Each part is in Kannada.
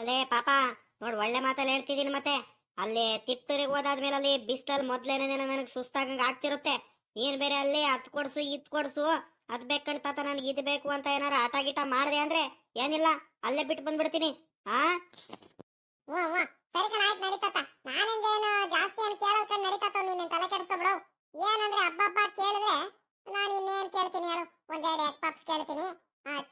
ಅಲ್ಲೇ ಪಾಪ, ನೋಡ್ ಒಳ್ಳೆ ಮಾತಲ್ಲಿ ಹೇಳ್ತಿದೀನಿ ಮತ್ತೆ. ಅಲ್ಲಿ ತಿಪ್ಪರಿಗೆ ಹೋದಾದ್ಮೇಲೆ ಅಲ್ಲಿ ಬಿಸ್ಲಲ್ಲಿ ಮೊದ್ಲೇನೇ ನನಗೆ ಸುಸ್ತಾಗಂಗೆ ಆಗ್ತಿರುತ್ತೆ. ನೀನ್ ಬೇರೆ ಅಲ್ಲಿ ಅದ್ ಕೊಡ್ಸು, ಇದ್ ಕೊಡ್ಸು, ಅದ್ ಬೇಕಂತ ತಾತ ನನಗೆ ಇದ್ ಬೇಕು ಅಂತ ಏನಾರ ಆಟ ಗಿಟ ಮಾಡಿದೆ ಅಂದ್ರೆ ಏನಿಲ್ಲ, ಅಲ್ಲೇ ಬಿಟ್ಟು ಬಂದ್ಬಿಡ್ತೀನಿ. ಹಾ ಸರಿ ಕಣ, ಆಯ್ತು ನಡೀತತ್ತ ನಾನಿಂದೇನು ಜಾಸ್ತಿ ಏನು ಕೇಳೋದ್ ಕಣ್ ನಡೀತತ್ತ ನೀನು ತಲೆ ಕೆಡಿಸ್ಕೊಬಿಡು ಏನಂದ್ರೆ ಹಬ್ಬ ಕೇಳಿದ್ರೆ ನಾನು ಇನ್ನೇನು ಕೇಳ್ತೀನಿ ಹೇಳು. ಒಂದೆರಡು ಎಗ್ ಪಪ್ಸ್ ಕೇಳ್ತೀನಿ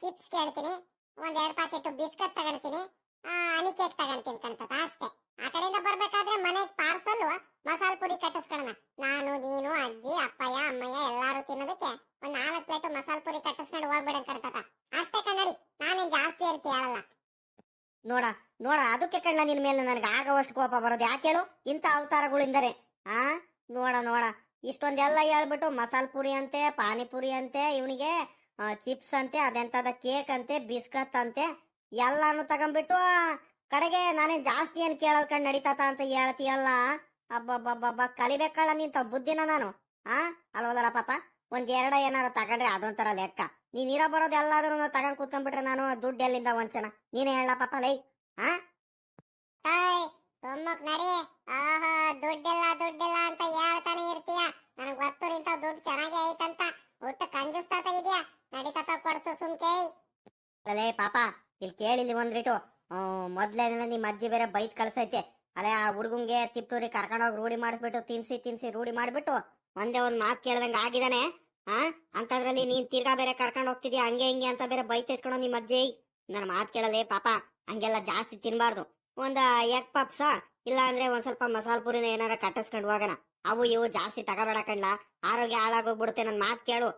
ಚಿಪ್ಸ್ ಕೇಳ್ತೀನಿ, ಒಂದೆರಡು ಪ್ಯಾಕೆಟ್ ಬಿಸ್ಕತ್ ತಗೊಳ್ತೀನಿ. ಹನಿ ಕೇಕ್ ತಗೊಳ್ತೀನಿ ಕಣ್ತತ ಅಷ್ಟೇ. ಆ ಕಡೆಯಿಂದ ಬರ್ಬೇಕಾದ್ರೆ ಮನೆಗೆ ಪಾರ್ಸಲ್ ಮಸಾಲ ಪುರಿ ಕಟ್ಟಿಸ್ಕೊಳ್ಳೋಣ ನಾನು, ನೀನು, ಅಜ್ಜಿ, ಅಪ್ಪಯ್ಯ, ಅಮ್ಮಯ್ಯ ಎಲ್ಲಾರು ತಿನ್ನೋದಕ್ಕೆ ಒಂದ್ ನಾಲ್ಕು ಪ್ಲೇಟ್ ಮಸಾಲ ಪುರಿ ಕಟ್ಟಿಸ್ಕೊಂಡು ಅಂತ ಕಣ್ತತ ಅಷ್ಟೇ ಕನ್ನಡಿ. ನಾನೇನ್ ಜಾಸ್ತಿ ಏನು ಕೇಳಲ್ಲ. ನೋಡ ನೋಡ, ಅದಕ್ಕೆ ಕಣ್ಣ ನಿನ್ ಮೇಲೆ ನನಗೆ ಆಗವಷ್ಟು ಕೋಪ ಬರೋದು. ಯಾಕೆ ಹೇಳು? ಇಂಥ ಅವತಾರಗಳಿಂದರೆ, ಆ? ನೋಡ ನೋಡ. ಇಷ್ಟೊಂದೆಲ್ಲ ಹೇಳ್ಬಿಟ್ಟು ಮಸಾಲ ಪುರಿ ಅಂತೆ, ಪಾನಿಪುರಿ ಅಂತೆ, ಇವನಿಗೆ ಚಿಪ್ಸ್ ಅಂತೆ ಅದೆಂತದ ಕೇಕ್ ಅಂತೆ, ಬಿಸ್ಕತ್ ಅಂತೆ ಎಲ್ಲಾನು ತಗೊಂಡ್ಬಿಟ್ಟು ಕಡೆಗೆ ನಾನೇ ಜಾಸ್ತಿ ಏನ್ ಕೇಳೋದ್ ಕಂಡು ನಡೀತಾತ ಅಂತ ಹೇಳ್ತೀಯಲ್ಲ? ಅಬ್ಬಬ್ಬಬ್ಬ ಕಲಿಬೇಕಲ್ಲ ನಿಂತ ಬುದ್ಧಿನ ನಾನು. ಆ? ಅಲ್ವದಲ್ಲ ಪಾಪ ಒಂದ್ ಎರಡ ಏನಾರ ತಗೊಂಡ್ರೆ ಅದೊಂಥರ ಲೆಕ್ಕ. ನೀನ್ ಇರೋ ಬರೋದು ಎಲ್ಲಾದ್ರೂ ತಗೊಂಡ್ ಕೂತ್ಕೊಂಡ್ಬಿಟ್ರೆ ನಾನು ದುಡ್ಡು ಎಲ್ಲಿಂದ ವಂಚನ? ನೀನೇ ಹೇಳ ಪಾಪ ಲೈ. ತಾಯ್ ಸೊಮ್ಮಕ್ ನಡಿ. ಆಹಾ ದುಡ್ಡಿಲ್ಲ ದುಡ್ಡಿಲ್ಲ ಅಂತ ಹೇಳ್ತಾನೆ ಇರ್ತೀಯ. ನನಗ್ ಗೊತ್ತು ನಿಂತ ದುಡ್ಡು ಚೆನ್ನಾಗಿ ಐತಂತ. ಒಟ್ಟು ಕಂಜುಸ್ತಾತ ಇದೆಯಾ? ನಡೀತಾತ ಕೊಡ್ಸು ಸುಮ್ಕೆ. ಲೇ ಪಾಪ ಇಲ್ಲಿ ಕೇಳಿಲ್ಲಿ ಒಂದ್ರಿಟು ಮೊದ್ಲೇ ನಿಮ್ಮ ಅಜ್ಜಿ ಬೇರೆ ಬೈತ್ ಕಳ್ಸೈತೆ. ಅಲ್ಲೇ ಆ ಹುಡುಗಂಗೆ ತಿಪ್ಟೂರಿ ಕರ್ಕೊಂಡೋಗಿ ರೂಢಿ ಮಾಡಿಸ್ಬಿಟ್ಟು, ತಿನ್ಸಿ ತಿನ್ಸಿ ರೂಢಿ ಮಾಡ್ಬಿಟ್ಟು ಒಂದೇ ಒಂದ್ ಮಾತು ಕೇಳ್ದಂಗೆ ಆಗಿದಾನೆ. ಆ ಅಂತದ್ರಲ್ಲಿ ನೀನ್ ತಿರ್ಗಾ ಬೇರೆ ಕರ್ಕೊಂಡು ಹೋಗ್ತಿದ್ಯಾ? ಹಂಗೆ, ಹಿಂಗೆ ಅಂತ ಬೇರೆ ಬೈತ್ ಎತ್ಕೊಂಡು ನಿಮ್ಮ ಅಜ್ಜಿ. ನನ್ನ ಮಾತು ಕೇಳಲೇ ಪಾಪ, ಹಂಗೆಲ್ಲ ಜಾಸ್ತಿ ತಿನ್ಬಾರ್ದು. ಒಂದ್ ಎಗ್ ಪಪ್ಸ, ಇಲ್ಲ ಅಂದ್ರೆ ಒಂದ್ ಸ್ವಲ್ಪ ಮಸಾಲ ಪುರಿನ ಏನಾರ ಕಟ್ಟಿಸ್ಕೊಂಡು ಹೋಗೋಣ. ಅವು ಇವು ಜಾಸ್ತಿ ತಗೋಬೇಡ ಕಣ್ಲ. ಆರೋಗ್ಯ ಹಾಳಾಗೋಗ್ಬಿಡುತ್ತೆ ನನ್ ಮಾತು ಕೇಳು.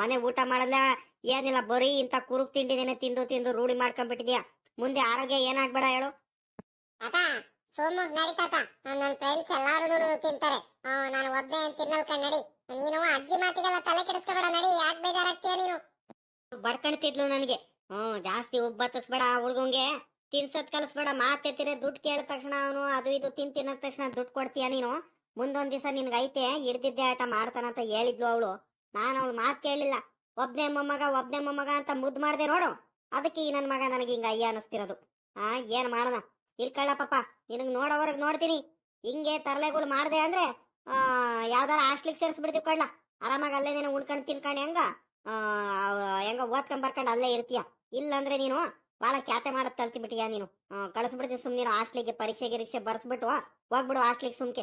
ಮನೆ ಊಟ ಮಾಡಲ್ಲ ಏನಿಲ್ಲ ಬರೀ ಇಂಥ ಕುರುಕ್ ತಿಂಡಿದೇನೆ ತಿಂದು ತಿಂದು ರೂಢಿ ಮಾಡ್ಕೊಂಡ್ಬಿಟ್ಟಿದ್ಯಾ? ಮುಂದೆ ಆರೋಗ್ಯ ಏನಾಗ್ಬೇಡ ಹೇಳು. ಅದ ನಡಿ ತಾತ. ನನ್ನ ಫ್ರೆಂಡ್ಸ್ ಎಲ್ಲಾರು ತಿಂತಾರೆ. ನಾನು ಒಬ್ಬನೇ ತಿನ್ನಲ್ ನೀನು ಅಜ್ಜಿ ಮಾತಿಗೆಲ್ಲ ತಲೆ ಕೆಡಿಸ್ಕೋಬೇಡ ನಡಿ. ಯಾಕೆ ಬೇಜಾರಾಗ್ತೀಯ ನೀನು? ಬಡ್ಕಣ್ತಿದ್ಲು ನನಗೆ. ಹ್ಮ್ ಜಾಸ್ತಿ ಉಬ್ಬತ್ತಿಸ್ಬೇಡ ಹುಡ್ಗಂಗೆ. ತಿನ್ಸದ್ ಕಲಿಸ್ಬೇಡ ಮಾತೇತಿರ ದುಡ್ಡು ಕೇಳಿದ ತಕ್ಷಣ ಅವನು ಅದು ಇದು ತಿನ್ ತಿನ್ನದ ತಕ್ಷಣ ದುಡ್ಡು ಕೊಡ್ತೀಯ ನೀನು? ಮುಂದೊಂದ್ ದಿವಸ ನಿನ್ಗೈತೆ ಹಿಡ್ದಿದ್ದೆ ಆಟ ಮಾಡ್ತಾನಂತ ಹೇಳಿದ್ಲು ಅವಳು. ನಾನು ಅವಳು ಮಾತು ಕೇಳಲಿಲ್ಲ ಒಬ್ನೇ ಮೊಮ್ಮಗ ಒಬ್ನೇ ಮೊಮ್ಮಗ ಅಂತ ಮುದ್ದು ಮಾಡ್ದೆ ನೋಡು. ಅದಕ್ಕೆ ಈ ನನ್ ಮಗ ನನಗೆ ಹಿಂಗ ಅಯ್ಯ ಅನಿಸ್ತಿರೋದು ಆ, ಏನ್ ಮಾಡೋಣ? ಇಲ್ಕಳ್ಳ ಪಾಪ. ನಿನಗ್ ನೋಡೋವರೆಗ್ ನೋಡ್ತೀನಿ. ಹಿಂಗೆ ತರಲೆಗಳು ಮಾಡ್ದೆ ಅಂದ್ರೆ, ಆ, ಯಾವ್ದಾರ ಹಾಸ್ಟ್ಲಿಗೆ ಸೇರಿಸ್ಬಿಡ್ತೀವಿ ಕಳ್ಳ. ಆರಾಮಾಗಿ ಅಲ್ಲೇ ನೀನು ಉಣ್ಕೊಂಡು ತಿನ್ಕೊಂಡು ಹೆಂಗ? ಹೆಂಗ ಓದ್ಕೊಂಡ್ ಬರ್ಕೊಂಡು ಅಲ್ಲೇ ಇರ್ತೀಯ. ಇಲ್ಲಂದ್ರೆ ನೀನು ಬಹಳ ಖ್ಯಾತೆ ತಲ್ತಿ ಕಲ್ತಿಬಿಟ್ಟಿಯ ನೀನು. ಕಳಿಸ್ಬಿಡ್ತೀನಿ ಸುಮ್ಮನೆ ಹಾಸ್ಟ್ಲಿಗೆ ಪರೀಕ್ಷೆ ಗಿರೀಕ್ಷೆ ಬರ್ಸ್ಬಿಟ್ಟು ಹೋಗ್ಬಿಡು ಹಾಸ್ಟ್ಲಿಗೆ ಸುಮ್ಕೆ.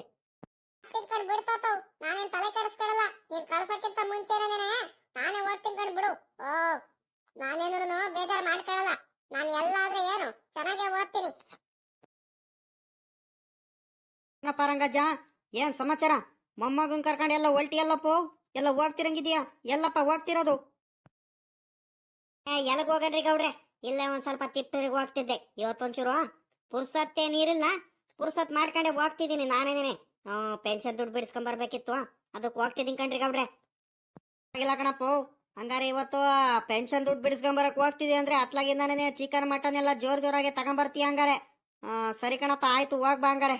ನಾನೇನ್ ತಲೆ ಕೆಡಿಸ್ಕೊಳಲ್ಲ. ನೀನ್ ಕಳ್ಸಕ್ಕಿಂತ ಮುಂಚೆನೆ ನಾನೇ ಓದ್ತೀನಿ ಕಣ್ ಬಿಡು. ಓ ನಾನೇನು ಬೇಜಾರ್ ಮಾಡ್ಕೊಳಲ್ಲ. ನಾನು ಎಲ್ಲಾದ್ರೆ ಏನು ಚೆನ್ನಾಗೇ ಓದ್ತೀನಿ. ಏನಪ್ಪ ಏನ್ ಸಮಾಚಾರ? ಮೊಮ್ಮಗನ್ ಕರ್ಕೊಂಡು ಎಲ್ಲ ಒಲ್ಟಿ ಎಲ್ಲಪ್ಪ? ಎಲ್ಲ ಹೋಗ್ತಿರಂಗಿದ್ಯಾ? ಎಲ್ಲಪ್ಪ ಹೋಗ್ತಿರೋದು? ಎಲ್ಲಿಗೆ ಹೋಗನ್ರಿ ಗೌಡ್ರೆ? ಇಲ್ಲೇ ಒಂದ್ ಸ್ವಲ್ಪ ತಿಪ್ಪರಿಗೆ ಹೋಗ್ತಿದ್ದೆ. ಇವತ್ತೊಂಚೂರು ಪುರ್ಸತ್ತೆ ನೀರಿಲ್ಲ. ಪುರ್ಸತ್ ಮಾಡ್ಕೊಂಡೆ ಹೋಗ್ತಿದ್ದೀನಿ, ನಾನೇನೇನೆ. ಪೆನ್ಷನ್ ದುಡ್ಡು ಬಿಡಿಸ್ಕೊಂಡ್ ಬರ್ಬೇಕಿತ್ತು. ಅದಕ್ಕೆ ಹೋಗ್ತಿದ್ದೀನಿ ಕಣ್ರಿ ಗೌಡ್ರೆ. ಆಗಿಲ್ಲ ಕಣಪ್ಪ. ಹಂಗಾರೆ ಇವತ್ತು ಪೆನ್ಷನ್ ದುಡ್ಡು ಬಿಡಿಸ್ಕೊಂಬರಕ್ ಹೋಗ್ತಿದೆ ಅಂದ್ರೆ ಅತ್ಲಾಗಿಂದಾನೇ ಚಿಕನ್ ಮಟನ್ ಎಲ್ಲ ಜೋರ್ ಜೋರಾಗಿ ತಗೊಂಬರ್ತೀಯ ಹಂಗಾರೆ? ಸರಿ ಕಣಪ್ಪ, ಆಯ್ತು ಹೋಗ್ಬಾ ಹಂಗಾರೆ.